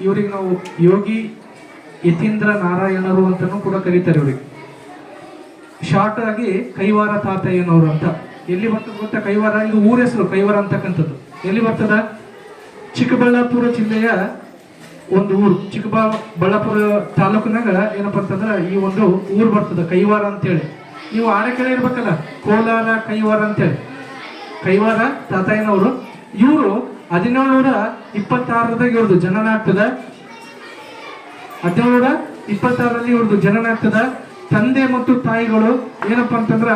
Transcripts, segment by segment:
ಇವರಿಗೆ ನಾವು ಯೋಗಿ ಯತೀಂದ್ರ ನಾರಾಯಣರು ಅಂತಲೂ ಕೂಡ ಕರೀತಾರೆ ಇವರಿಗೆ. ಶಾರ್ಟ್ ಆಗಿ ಕೈವಾರ ತಾತಯ್ಯನವರು ಅಂತ. ಎಲ್ಲಿ ಬರ್ತದೆ ಗೊತ್ತಾ? ಕೈವಾರ ಇದು ಊರ ಹೆಸರು, ಕೈವಾರ ಅಂತಕ್ಕಂಥದ್ದು. ಎಲ್ಲಿ ಬರ್ತದ? ಚಿಕ್ಕಬಳ್ಳಾಪುರ ಜಿಲ್ಲೆಯ ಒಂದು ಊರು. ಚಿಕ್ಕಬಾ ಬಳ್ಳಾಪುರ ತಾಲೂಕಿನಾಗ ಏನಪ್ಪ ಅಂತಂದ್ರೆ ಈ ಒಂದು ಊರು ಬರ್ತದ, ಕೈವಾರ ಅಂತೇಳಿ. ನೀವು ಆಡ ಇರ್ಬೇಕಲ್ಲ, ಕೋಲಾರ, ಕೈವಾರ ಅಂತೇಳಿ. ಕೈವಾರ, ತಾತಯ್ಯನವರು. ಇವರು ಹದಿನೇಳುನೂರ ಇಪ್ಪತ್ತಾರದಾಗ ಇವ್ರದ್ದು ಜನನ ಆಗ್ತದ ಹದಿನೇಳುನೂರ ಇಪ್ಪತ್ತಾರರಲ್ಲಿ ಇವ್ರದ್ದು ಜನನ ಆಗ್ತದ ತಂದೆ ಮತ್ತು ತಾಯಿಗಳು ಏನಪ್ಪಾ ಅಂತಂದ್ರ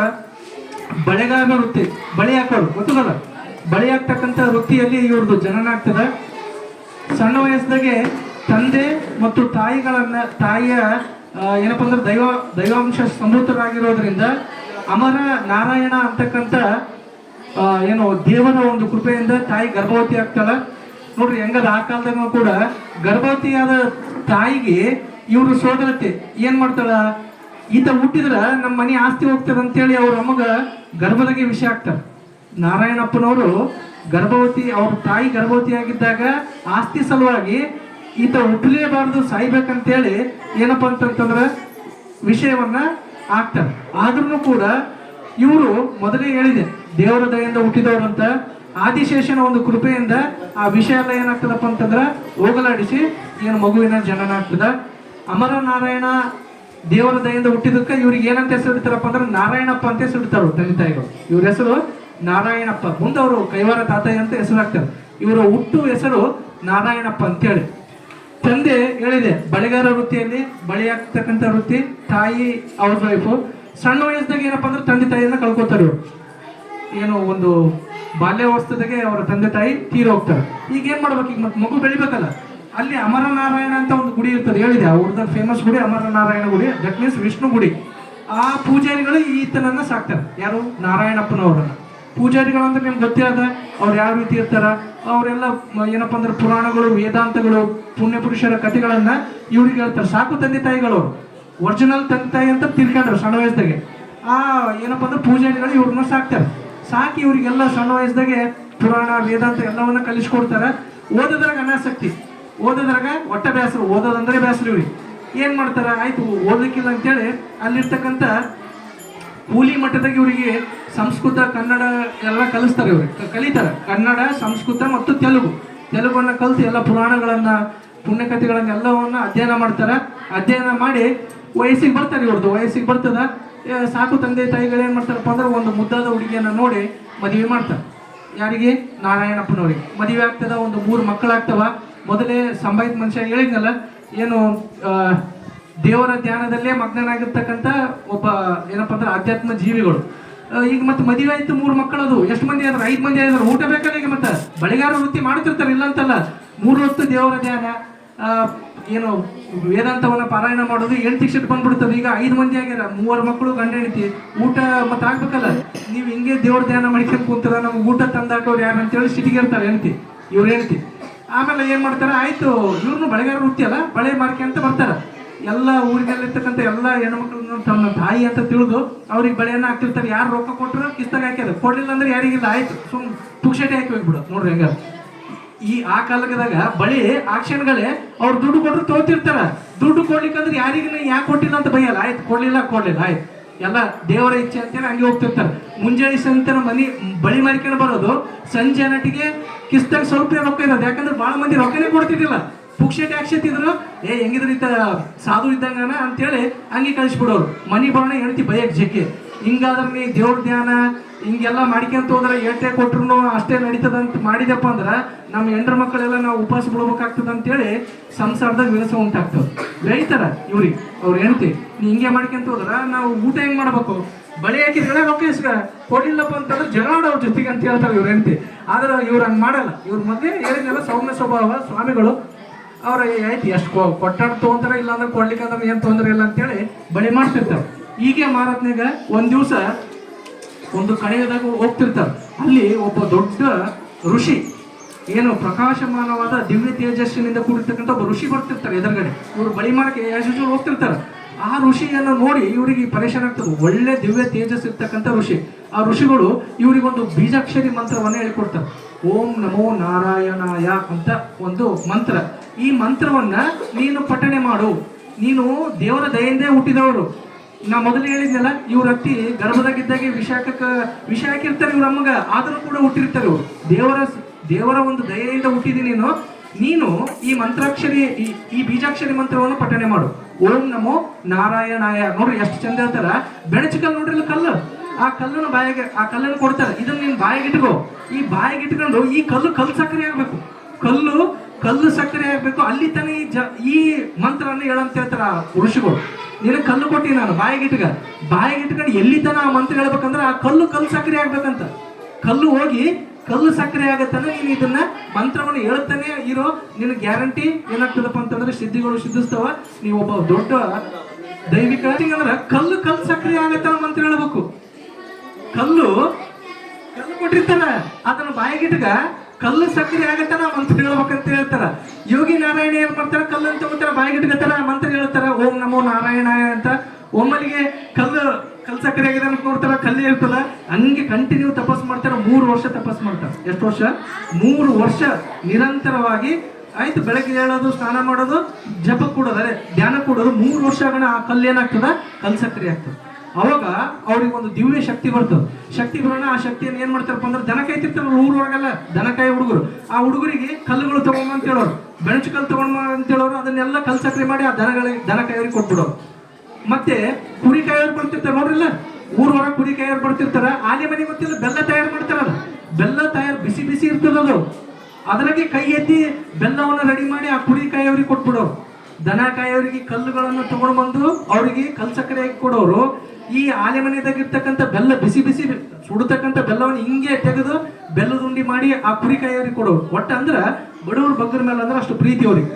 ಬಳೆಗಾರ ವೃತ್ತಿ, ಬಳೆ ಹಾಕೋರು ಗೊತ್ತಲ್ಲ ಬಳೆ ಹಾಕ್ತಕ್ಕಂಥ ವೃತ್ತಿಯಲ್ಲಿ ಇವ್ರದ್ದು ಜನನ ಆಗ್ತದ ಸಣ್ಣ ವಯಸ್ಸಿನಾಗೆ ತಂದೆ ಮತ್ತು ತಾಯಿಗಳನ್ನ, ತಾಯಿಯ ಏನಪ್ಪ ಅಂದ್ರೆ ದೈವ, ದೈವಾಂಶ ಸಮೃದ್ಧರಾಗಿರೋದ್ರಿಂದ ಅಮರ ನಾರಾಯಣ ಅಂತಕ್ಕಂಥ ಏನು ದೇವರ ಒಂದು ಕೃಪೆಯಿಂದ ತಾಯಿ ಗರ್ಭವತಿ ಆಗ್ತಾಳ. ನೋಡ್ರಿ, ಹೆಂಗದ ಆ ಕಾಲದಾಗ ಕೂಡ ಗರ್ಭವತಿಯಾದ ತಾಯಿಗೆ ಇವರು ಸೋದರತೆ ಏನ್ ಮಾಡ್ತಾಳ? ಈತ ಹುಟ್ಟಿದ್ರ ನಮ್ಮ ಮನೆ ಆಸ್ತಿ ಹೋಗ್ತದ ಅಂತೇಳಿ ಅವ್ರ ಅಮ್ಮಗ ಗರ್ಭದಾಗೆ ವಿಷಯ ಆಗ್ತಾರ ನಾರಾಯಣಪ್ಪನವರು ಗರ್ಭವತಿ, ಅವ್ರ ತಾಯಿ ಗರ್ಭವತಿ ಆಗಿದ್ದಾಗ ಆಸ್ತಿ ಸಲುವಾಗಿ ಈತ ಹುಟ್ಟಲೇಬಾರ್ದು, ಸಾಯ್ಬೇಕಂತೇಳಿ ಏನಪ್ಪ ಅಂತಂತಂದ್ರ ವಿಷಯವನ್ನ ಆಗ್ತಾರೆ ಆದ್ರೂ ಕೂಡ ಇವರು ಮೊದಲೇ ಹೇಳಿದೆ, ದೇವರ ದಯೆಯಿಂದ ಹುಟ್ಟಿದವರಂತ ಆದಿಶೇಷನ ಒಂದು ಕೃಪೆಯಿಂದ ಆ ವಿಷಯ ಎಲ್ಲ ಏನಾಗ್ತದಪ್ಪ ಅಂತಂದ್ರೆ ಹೋಗಲಾಡಿಸಿ ಏನು ಮಗುವಿನ ಜನನ ಆಗ್ತದ. ಅಮರ ನಾರಾಯಣ ದೇವರ ದಯಿಂದ ಹುಟ್ಟಿದಕ್ಕೆ ಇವ್ರಿಗೆ ಏನಂತ ಹೆಸರು ಇಡ್ತಾರಪ್ಪ ಅಂದ್ರೆ ನಾರಾಯಣಪ್ಪ ಅಂತ ಹೆಸರು ಇಡ್ತಾರ ತಂದೆ ತಾಯಿಗಳು. ಇವ್ರ ಹೆಸರು ನಾರಾಯಣಪ್ಪ. ಮುಂದೆ ಅವರು ಕೈವಾರ ತಾತಯ್ಯ ಅಂತ ಹೆಸರು ಹಾಕ್ತಾರೆ. ಇವರ ಹುಟ್ಟು ಹೆಸರು ನಾರಾಯಣಪ್ಪ ಅಂತೇಳಿ. ತಂದೆ ಹೇಳಿದೆ, ಬಳೆಗಾರ ವೃತ್ತಿಯಲ್ಲಿ ಬಳಿ ಆಗ್ತಕ್ಕಂಥ ವೃತ್ತಿ, ತಾಯಿ ಅವ್ರ ವೈಫು ಸಣ್ಣ ವಯಸ್ಸಿನಾಗ ಏನಪ್ಪ ಅಂದ್ರೆ ತಂದೆ ತಾಯಿಯನ್ನ ಕಳ್ಕೊತಾರೆ ಇವರು. ಏನು ಒಂದು ಬಾಲ್ಯಾವಸ್ಥೆದಾಗೆ ಅವರ ತಂದೆ ತಾಯಿ ತೀರ ಹೋಗ್ತಾರೆ. ಈಗ ಏನ್ ಮಾಡ್ಬೇಕು? ಈಗ ಮಗು ಬೆಳಿಬೇಕಲ್ಲ. ಅಲ್ಲಿ ಅಮರನಾರಾಯಣ ಅಂತ ಒಂದು ಗುಡಿ ಇರ್ತದೆ. ಹೇಳಿದೆ ಅವ್ರದ್ದು ಫೇಮಸ್ ಗುಡಿ ಅಮರನಾರಾಯಣ ಗುಡಿ. ದಟ್ ಮೀನ್ಸ್ ವಿಷ್ಣು ಗುಡಿ. ಆ ಪೂಜಾರಿಗಳು ಈತನನ್ನ ಸಾಕ್ತಾರೆ. ಯಾರು? ನಾರಾಯಣಪ್ಪನವರನ್ನ. ಪೂಜಾರಿಗಳು ಅಂದ್ರೆ ನಿಮ್ಗೆ ಗೊತ್ತಿರದ? ಅವ್ರು ಯಾವ ರೀತಿ ಇರ್ತಾರ? ಅವರೆಲ್ಲ ಏನಪ್ಪ ಅಂದ್ರೆ ಪುರಾಣಗಳು, ವೇದಾಂತಗಳು, ಪುಣ್ಯ ಪುರುಷರ ಕಥೆಗಳನ್ನ ಇವ್ರಿಗೆ ಹೇಳ್ತಾರೆ. ಸಾಕು ತಂದೆ ತಾಯಿಗಳು. ಒರಿಜಿನಲ್ ತಂದೆ ತಾಯಿ ಅಂತ ತಿರ್ಕೊಂಡ್ರು ಸಣ್ಣ ವಯಸ್ಸಿಗೆ. ಆ ಏನಪ್ಪ ಅಂದ್ರೆ ಪೂಜಾರಿಗಳು ಇವ್ರನ್ನ ಸಾಕ್ತಾರೆ. ಸಾಕಿ ಇವರಿಗೆಲ್ಲ ಸಣ್ಣ ವಯಸ್ಸಿದಾಗೆ ಪುರಾಣ, ವೇದಾಂತ ಎಲ್ಲವನ್ನ ಕಲಿಸ್ಕೊಡ್ತಾರೆ. ಓದೋದ್ರಾಗ ಅನಾಸಕ್ತಿ. ಓದೋದ್ರಾಗ ಒಟ್ಟ ಬೇಸರ ಓದೋದಂದ್ರೆ ಬೇಸರ ಇವ್ರಿಗೆ. ಏನ್ ಮಾಡ್ತಾರೆ? ಆಯ್ತು, ಓದಲಿಕ್ಕಿಲ್ಲ ಅಂತೇಳಿ ಅಲ್ಲಿರ್ತಕ್ಕಂಥ ಕೂಲಿ ಮಟ್ಟದಾಗ ಇವರಿಗೆ ಸಂಸ್ಕೃತ, ಕನ್ನಡ ಎಲ್ಲ ಕಲಿಸ್ತಾರೆ ಇವ್ರಿಗೆ ಕಲಿತಾರೆ. ಕನ್ನಡ, ಸಂಸ್ಕೃತ ಮತ್ತು ತೆಲುಗು. ತೆಲುಗನ್ನ ಕಲಿತು ಎಲ್ಲ ಪುರಾಣಗಳನ್ನ, ಪುಣ್ಯಕಥೆಗಳನ್ನ ಎಲ್ಲವನ್ನ ಅಧ್ಯಯನ ಮಾಡ್ತಾರೆ. ಅಧ್ಯಯನ ಮಾಡಿ ವಯಸ್ಸಿಗೆ ಬರ್ತಾರೆ ಇವ್ರದ್ದು. ವಯಸ್ಸಿಗೆ ಬರ್ತದ. ಸಾಕು ತಂದೆ ತಾಯಿಗಳು ಏನು ಮಾಡ್ತಾರಪ್ಪ ಅಂದ್ರೆ ಒಂದು ಮುದ್ದಾದ ಹುಡುಗಿಯನ್ನು ನೋಡಿ ಮದುವೆ ಮಾಡ್ತಾರೆ. ಯಾರಿಗೆ? ನಾರಾಯಣಪ್ಪನವ್ರಿಗೆ. ಮದುವೆ ಆಗ್ತದ? ಒಂದು ಮೂರು ಮಕ್ಕಳಾಗ್ತವ? ಮೊದಲೇ ಸಂಬಾಯಿತ ಮನುಷ್ಯ ಹೇಳಿದ್ನಲ್ಲ, ಏನು ದೇವರ ಧ್ಯಾನದಲ್ಲೇ ಮಗ್ನನಾಗಿರ್ತಕ್ಕಂಥ ಒಬ್ಬ, ಏನಪ್ಪ ಅಂದ್ರೆ ಆಧ್ಯಾತ್ಮ ಜೀವಿಗಳು. ಈಗ ಮತ್ತೆ ಮದುವೆ ಆಯ್ತು ಮೂರು ಮಕ್ಕಳದು. ಎಷ್ಟು ಮಂದಿ ಆದ್ರೆ? ಐದು ಮಂದಿ ಆದ್ರೆ. ಊಟ ಬೇಕಲ್ಲ ಈಗ ಮತ್ತೆ? ಬಳಿಗಾರ ವೃತ್ತಿ ಮಾಡ್ತಿರ್ತಾರೆ ಇಲ್ಲ ಅಂತಲ್ಲ ಮೂರು ಹೊತ್ತು ದೇವರ ಧ್ಯಾನ ಏನು, ವೇದಾಂತವನ್ನ ಪಾರಾಯಣ ಮಾಡೋದು ಎಂಟು ಸಿಟ್ಟು ಬಂದ್ಬಿಡ್ತದೆ ಈಗ ಐದು ಮಂದಿ ಆಗ್ಯಾರ, ಮೂವರು ಮಕ್ಕಳು, ಗಂಡ, ಹೆಂಡತಿ. ಊಟ ಮತ್ತೆ ಆಗ್ಬೇಕಲ್ಲ? ನೀವು ಹಿಂಗೆ ದೇವ್ರ ಧ್ಯಾನ ಮಾಡ್ಕೊಂಡು ಕೂತಾರ ನಮ್ಗೆ ಊಟ ತಂದಾಕೋರು ಯಾರು ಅಂತೇಳಿ ಸಿಟಿಗೆ ಇರ್ತಾರೆ ಹೆಂಡತಿ, ಇವ್ರು ಹೆಂಡತಿ. ಆಮೇಲೆ ಏನು ಮಾಡ್ತಾರೆ, ಆಯಿತು ಇವ್ರನ್ನು ಬಳೆಗಾರ ವೃತ್ತಿ ಅಲ್ಲ, ಬಳೆ ಮಾರ್ಕೆ ಬರ್ತಾರೆ. ಎಲ್ಲ ಊರಿನಲ್ಲಿರ್ತಕ್ಕಂಥ ಎಲ್ಲ ಹೆಣ್ಮಕ್ಳು ತಮ್ಮ ತಾಯಿ ಅಂತ ತಿಳಿದು ಅವ್ರಿಗೆ ಬಳೆಯನ್ನ ಹಾಕ್ತಿರ್ತಾರೆ. ಯಾರು ರೊಕ್ಕ ಕೊಟ್ಟರು ಕಿಸ್ತಾಗ ಹಾಕ್ಯಾರ. ಕೊಡ್ಲಿಲ್ಲ ಅಂದ್ರೆ ಯಾರಿಗಿಲ್ಲ. ಆಯ್ತು, ಸುಮ್ ಪುಕ್ಷಟೆ ಹಾಕಿ ಹೋಗ್ಬಿಡೋದು ನೋಡ್ರಿ ಹೆಂಗ ಈ ಆ ಕಾಲದಾಗ ಬಳಿ ಕ್ಷಣಗಳೇ ಅವ್ರು ದುಡ್ಡು ಕೊಟ್ಟರು ತೋತಿರ್ತಾರ ದುಡ್ಡು ಕೊಡ್ಲಿಕ್ಕಂದ್ರೆ ಯಾರಿಗಿನ ಯಾಕೆ ಕೊಟ್ಟಿಲ್ಲ ಅಂತ ಬೈಯಲ್ಲ. ಆಯ್ತು, ಕೊಡ್ಲಿಲ್ಲ ಕೊಡ್ಲಿಲ್ಲ, ಆಯ್ತು. ಎಲ್ಲ ದೇವರ ಇಚ್ಛೆ ಅಂತೇಳಿ ಹಂಗೆ ಹೋಗ್ತಿರ್ತಾರೆ. ಮುಂಜಾನೆ ಸಂತರ ಮನಿ ಬಳಿ ಮಾರ್ಕೊಂಡು ಬರೋದು, ಸಂಜೆ ನಟಿಗೆ ಕಿಸ್ತಾಗ ಸ್ವಲ್ಪ ರೊಕ್ಕ ಇರೋದು. ಯಾಕಂದ್ರೆ ಭಾಳ ಮಂದಿ ರೊಕ್ಕನೇ ಕೊಡ್ತಿದ್ದಿಲ್ಲ. ಟ್ಯಾಕ್ಸ್ ಎತ್ತಿದ್ರು ಏ, ಹೆಂಗಿದ್ರ ಇತ್ತ ಸಾಧು ಇದ್ದಂಗನ? ಅಂತೇಳಿ ಹಂಗೆ ಕಳಿಸ್ಬಿಡೋರು. ಮನಿ ಬರೋಣ ಹೇಳ್ತಿ ಬಯಕ್ ಜಕ್ಕೆ ಹಿಂಗಾದ್ರೆ ದೇವ್ರ ಧ್ಯಾನ ಹಿಂಗೆಲ್ಲ ಮಾಡ್ಕೊಂತ ಹೋದ್ರೆ ಏಟೆ ಕೊಟ್ರು ಅಷ್ಟೇ ನಡೀತದ ಅಂತ ಮಾಡಿದಪ್ಪ ಅಂದ್ರೆ ನಮ್ಮ ಹೆಂಡ್ರ ಮಕ್ಕಳೆಲ್ಲ ನಾವು ಉಪವಾಸ ಬಿಡ್ಬೇಕಾಗ್ತದೆ ಅಂತೇಳಿ ಸಂಸಾರದಾಗ ವಿಳಾಸ ಉಂಟಾಗ್ತದೆ. ರೈತರ, ಇವ್ರಿಗೆ, ಅವ್ರು ಹೆಂಡತಿ ನೀ ಹಿಂಗೆ ಮಾಡ್ಕೊಂತ ಹೋದ್ರೆ ನಾವು ಊಟ ಹೆಂಗೆ ಮಾಡ್ಬೇಕು? ಬಳಿ ಹಾಕಿದ್ರೆ ರೊಕ್ಕ ಇಸ್ಕ ಕೊಡ್ಲಿಲ್ಲಪ್ಪ ಅಂತಂದ್ರೆ ಜಗಳ ಅವ್ರ ಜೊತೆಗೆ ಅಂತ ಹೇಳ್ತಾರೆ ಇವ್ರು ಹೆಂಡ್ತಿ. ಆದ್ರೆ ಇವ್ರು ಹಂಗೆ ಮಾಡಲ್ಲ. ಇವ್ರ ಮೊದಲೇ ಹೇಳಿದ್ನಲ್ಲ ಸೌಮ್ಯ ಸ್ವಭಾವ, ಸ್ವಾಮಿಗಳು. ಅವ್ರ ಆಯ್ತು, ಎಷ್ಟು ಕೊಟ್ಟಾಡ್ ತೊಗೊಂತಾರ ಇಲ್ಲ ಅಂದ್ರೆ ಕೊಡ್ಲಿಕ್ಕೆ ಅಂದ್ರೆ ಏನು ತೊಂದ್ರೆ ಇಲ್ಲ ಅಂತೇಳಿ ಬಳಿ ಮಾಡ್ತಿರ್ತಾರೆ. ಹೀಗೆ ಮಾರತ್ನಾಗ ಒಂದು ದಿವಸ ಒಂದು ಕಡೆಯದಾಗ ಹೋಗ್ತಿರ್ತಾರೆ. ಅಲ್ಲಿ ಒಬ್ಬ ದೊಡ್ಡ ಋಷಿ, ಏನು ಪ್ರಕಾಶಮಾನವಾದ ದಿವ್ಯ ತೇಜಸ್ಸಿನಿಂದ ಕೂಡಿರ್ತಕ್ಕಂಥ ಒಬ್ಬ ಋಷಿ ಬರ್ತಿರ್ತಾರೆ ಎದುರುಗಡೆ. ಇವರು ಬಳಿ ಮಾಡಕ್ಕೆ ಯಾಶು ಹೋಗ್ತಿರ್ತಾರೆ. ಆ ಋಷಿಯನ್ನು ನೋಡಿ ಇವರಿಗೆ ಪರೇಶಾನ ಆಗ್ತದೆ. ಒಳ್ಳೆ ದಿವ್ಯ ತೇಜಸ್ ಇರ್ತಕ್ಕಂಥ ಋಷಿ. ಆ ಋಷಿಗಳು ಇವರಿಗೊಂದು ಬೀಜಾಕ್ಷರಿ ಮಂತ್ರವನ್ನ ಹೇಳ್ಕೊಡ್ತಾರೆ. ಓಂ ನಮೋ ನಾರಾಯಣಾಯ ಅಂತ ಒಂದು ಮಂತ್ರ. ಈ ಮಂತ್ರವನ್ನ ನೀನು ಪಠಣೆ ಮಾಡು. ನೀನು ದೇವರ ದಯೆಯಿಂದೇ ಹುಟ್ಟಿದವರು ನಾ ಮೊದಲು ಹೇಳಿದ್ನಲ್ಲ, ಇವ್ರ ಅತ್ತಿ ಗರ್ಭದಾಗಿದ್ದಾಗೆ ವಿಷ ಹಾಕಕ್ಕ, ವಿಷ ಹಾಕಿರ್ತಾರೆ ಇವ್ರ ಅಮ್ಮಗ. ಆದರೂ ಕೂಡ ಹುಟ್ಟಿರ್ತಾರೆ ದೇವರ ದೇವರ ಒಂದು ದಯೆಯಿಂದ ಹುಟ್ಟಿದಿ ನೀನು. ನೀನು ಈ ಮಂತ್ರಾಕ್ಷರಿ, ಈ ಈ ಬೀಜಾಕ್ಷರಿ ಮಂತ್ರವನ್ನು ಪಠಣೆ ಮಾಡು. ಓಂ ನಮೋ ನಾರಾಯಣಾಯ. ನೋಡ್ರಿ ಎಷ್ಟು ಚಂದ ಹೇಳ್ತಾರ. ಬೆಣಚಿಕಲ್ ನೋಡ್ರಿ ಕಲ್ಲು? ಆ ಕಲ್ಲನ್ನು ಬಾಯಿಗೆ, ಆ ಕಲ್ಲನ್ನು ಕೊಡ್ತಾರೆ. ಇದನ್ನ ನೀನು ಬಾಯಿಗೆ ಇಟ್ಕೋ. ಈ ಬಾಯಿಗೆ ಇಟ್ಕೊಂಡು ಈ ಕಲ್ಲು ಕಲ್ಲು ಸಕ್ಕರೆ ಆಗ್ಬೇಕು. ಕಲ್ಲು ಕಲ್ಲು ಸಕ್ಕರೆ ಆಗ್ಬೇಕು. ಅಲ್ಲಿ ತಾನೇ ಈ ಮಂತ್ರವನ್ನು ಹೇಳಂತ ಹೇಳ್ತಾರ ಋಷಿಗಳು. ನಿನಗೆ ಕಲ್ಲು ಕೊಟ್ಟಿ ನಾನು, ಬಾಯಿಗೆ ಬಾಯಿಗಿಟ್ಕೊಂಡು ಎಲ್ಲಿ ತನ ಆ ಮಂತ್ರ ಹೇಳ್ಬೇಕಂದ್ರೆ ಆ ಕಲ್ಲು ಕಲ್ಲು ಸಕ್ಕರೆ ಆಗ್ಬೇಕಂತ. ಕಲ್ಲು ಹೋಗಿ ಕಲ್ಲು ಸಕ್ಕರೆ ಆಗತ್ತಾನೆ ನೀನು ಇದನ್ನ ಮಂತ್ರವನ್ನು ಹೇಳ್ತಾನೆ ಇರೋ, ನಿನ್ನ ಗ್ಯಾರಂಟಿ ಏನಾಗ್ತದಪ್ಪ ಅಂತಂದ್ರೆ ಸಿದ್ಧಿಗಳು ಸಿದ್ಧಿಸ್ತಾವ. ನೀವು ಒಬ್ಬ ದೊಡ್ಡ ದೈವಿಕ ಅಂದ್ರೆ ಕಲ್ಲು ಕಲ್ಲು ಸಕ್ಕರೆ ಆಗತ್ತ ಮಂತ್ರ ಹೇಳ್ಬೇಕು. ಕಲ್ಲು ಕಲ್ಲು ಕೊಟ್ಟಿರ್ತಾನ. ಅದನ್ನ ಬಾಯಿಗಿಟ್ಗ ಕಲ್ಲು ಸಕ್ಕರೆ ಆಗತ್ತಲ್ಲ, ಮಂತ್ರ ಹೇಳ್ಬೇಕಂತ ಹೇಳ್ತಾರ. ಯೋಗಿ ನಾರಾಯಣ ಏನ್ ಮಾಡ್ತಾರ? ಕಲ್ಲು ಅಂತ ತಗೋತಾರ ಬಾಯಿಗಿಟ್ಕತ್ತಾರ ಮಂತ್ರ ಹೇಳ್ತಾರ, ಓಂ ನಮೋ ನಾರಾಯಣ ಅಂತ. ಒಮ್ಮಲಿಗೆ ಕಲ್ಲು ಕಲ್ ಸಕ್ಕರೆ ಆಗಿದೆ ಅಂತ ನೋಡ್ತಾರ, ಕಲ್ಲು ಇರ್ತದ ಹಂಗೆ ಕಂಟಿನ್ಯೂ ತಪಸ್ ಮಾಡ್ತಾರ, ಮೂರು ವರ್ಷ ತಪಸ್ ಮಾಡ್ತಾರ. ಎಷ್ಟು ವರ್ಷ? ಮೂರು ವರ್ಷ ನಿರಂತರವಾಗಿ ಆಯ್ತು, ಬೆಳಗ್ಗೆ ಹೇಳೋದು, ಸ್ನಾನ ಮಾಡೋದು, ಜಪ ಕೂಡೋದು, ಅದೇ ಧ್ಯಾನ ಕೂಡೋದು, ಮೂರು ವರ್ಷ ಆಗೋಣ, ಆ ಕಲ್ಲು ಏನಾಗ್ತದ? ಕಲ್ ಸಕ್ಕರೆ ಆಗ್ತದೆ. ಅವಾಗ ಅವ್ರಿಗೆ ಒಂದು ದಿವ್ಯ ಶಕ್ತಿ ಬರ್ತದೆ. ಶಕ್ತಿ ಬರೋಣ, ಆ ಶಕ್ತಿಯನ್ನು ಏನ್ ಮಾಡ್ತಾರಪ್ಪ ಅಂದ್ರೆ ದನ ಕಾಯ್ತಿರ್ತಾರಲ್ಲ ಊರೊಳಗೆಲ್ಲ ದನ ಕಾಯಿ ಹುಡುಗರು. ಆ ಹುಡುಗರಿಗೆ ಕಲ್ಲುಗಳು ತಗೊಂಬ ಅಂತ ಹೇಳೋರು. ಬೆಣಚು ಕಲ್ಲು ತಗೊಂಡ್ ಅಂತ ಹೇಳೋರು, ಅದನ್ನೆಲ್ಲ ಕಲ್ ಸಕ್ರೆ ಮಾಡಿ ಆ ದನಗಳಿಗೆ ದನ ಕಾಯೋರಿಗೆ ಕೊಟ್ಬಿಡೋರು. ಮತ್ತೆ ಕುರಿ ಕಾಯೋರು ಬರ್ತಿರ್ತಾರೆ ನೋಡ್ರಿಲ್ಲ? ಊರ್ ಹೊರಗೆ ಕುರಿ ಕಾಯೋರು ಬರ್ತಿರ್ತಾರ, ಆನೆ ಮನೆ ಗೊತ್ತಿಲ್ಲ ಬೆಲ್ಲ ತಯಾರು ಮಾಡ್ತಾರ ಬೆಲ್ಲ ತಯಾರು ಬಿಸಿ ಬಿಸಿ ಇರ್ತದದು ಅದ್ರಾಗೆ ಕೈ ಎತ್ತಿ ಬೆಲ್ಲವನ್ನು ರೆಡಿ ಮಾಡಿ ಆ ಕುರಿ ಕಾಯೋರಿಗೆ ಕೊಟ್ಬಿಡೋರು. ದನ ಕಾಯೋರಿಗೆ ಕಲ್ಲುಗಳನ್ನು ತಗೊಂಡು ಬಂದು ಅವರಿಗೆ ಕಲ್ ಸಕ್ಕರೆ ಕೊಡೋರು. ಈ ಆಲೆ ಮನೆದಾಗಿರ್ತಕ್ಕಂಥ ಬೆಲ್ಲ ಬಿಸಿ ಬಿಸಿ ಸುಡತಕ್ಕಂಥ ಬೆಲ್ಲವನ್ನು ಹಿಂಗೆ ತೆಗೆದು ಬೆಲ್ಲದ ಉಂಡಿ ಮಾಡಿ ಆ ಕುರಿ ಕಾಯೋರಿಗೆ ಕೊಡೋರು. ಒಟ್ಟ ಅಂದ್ರೆ ಬಡವ್ರ ಬಗ್ಗರ ಮೇಲೆ ಅಂದ್ರೆ ಅಷ್ಟು ಪ್ರೀತಿ ಅವ್ರಿಗೆ.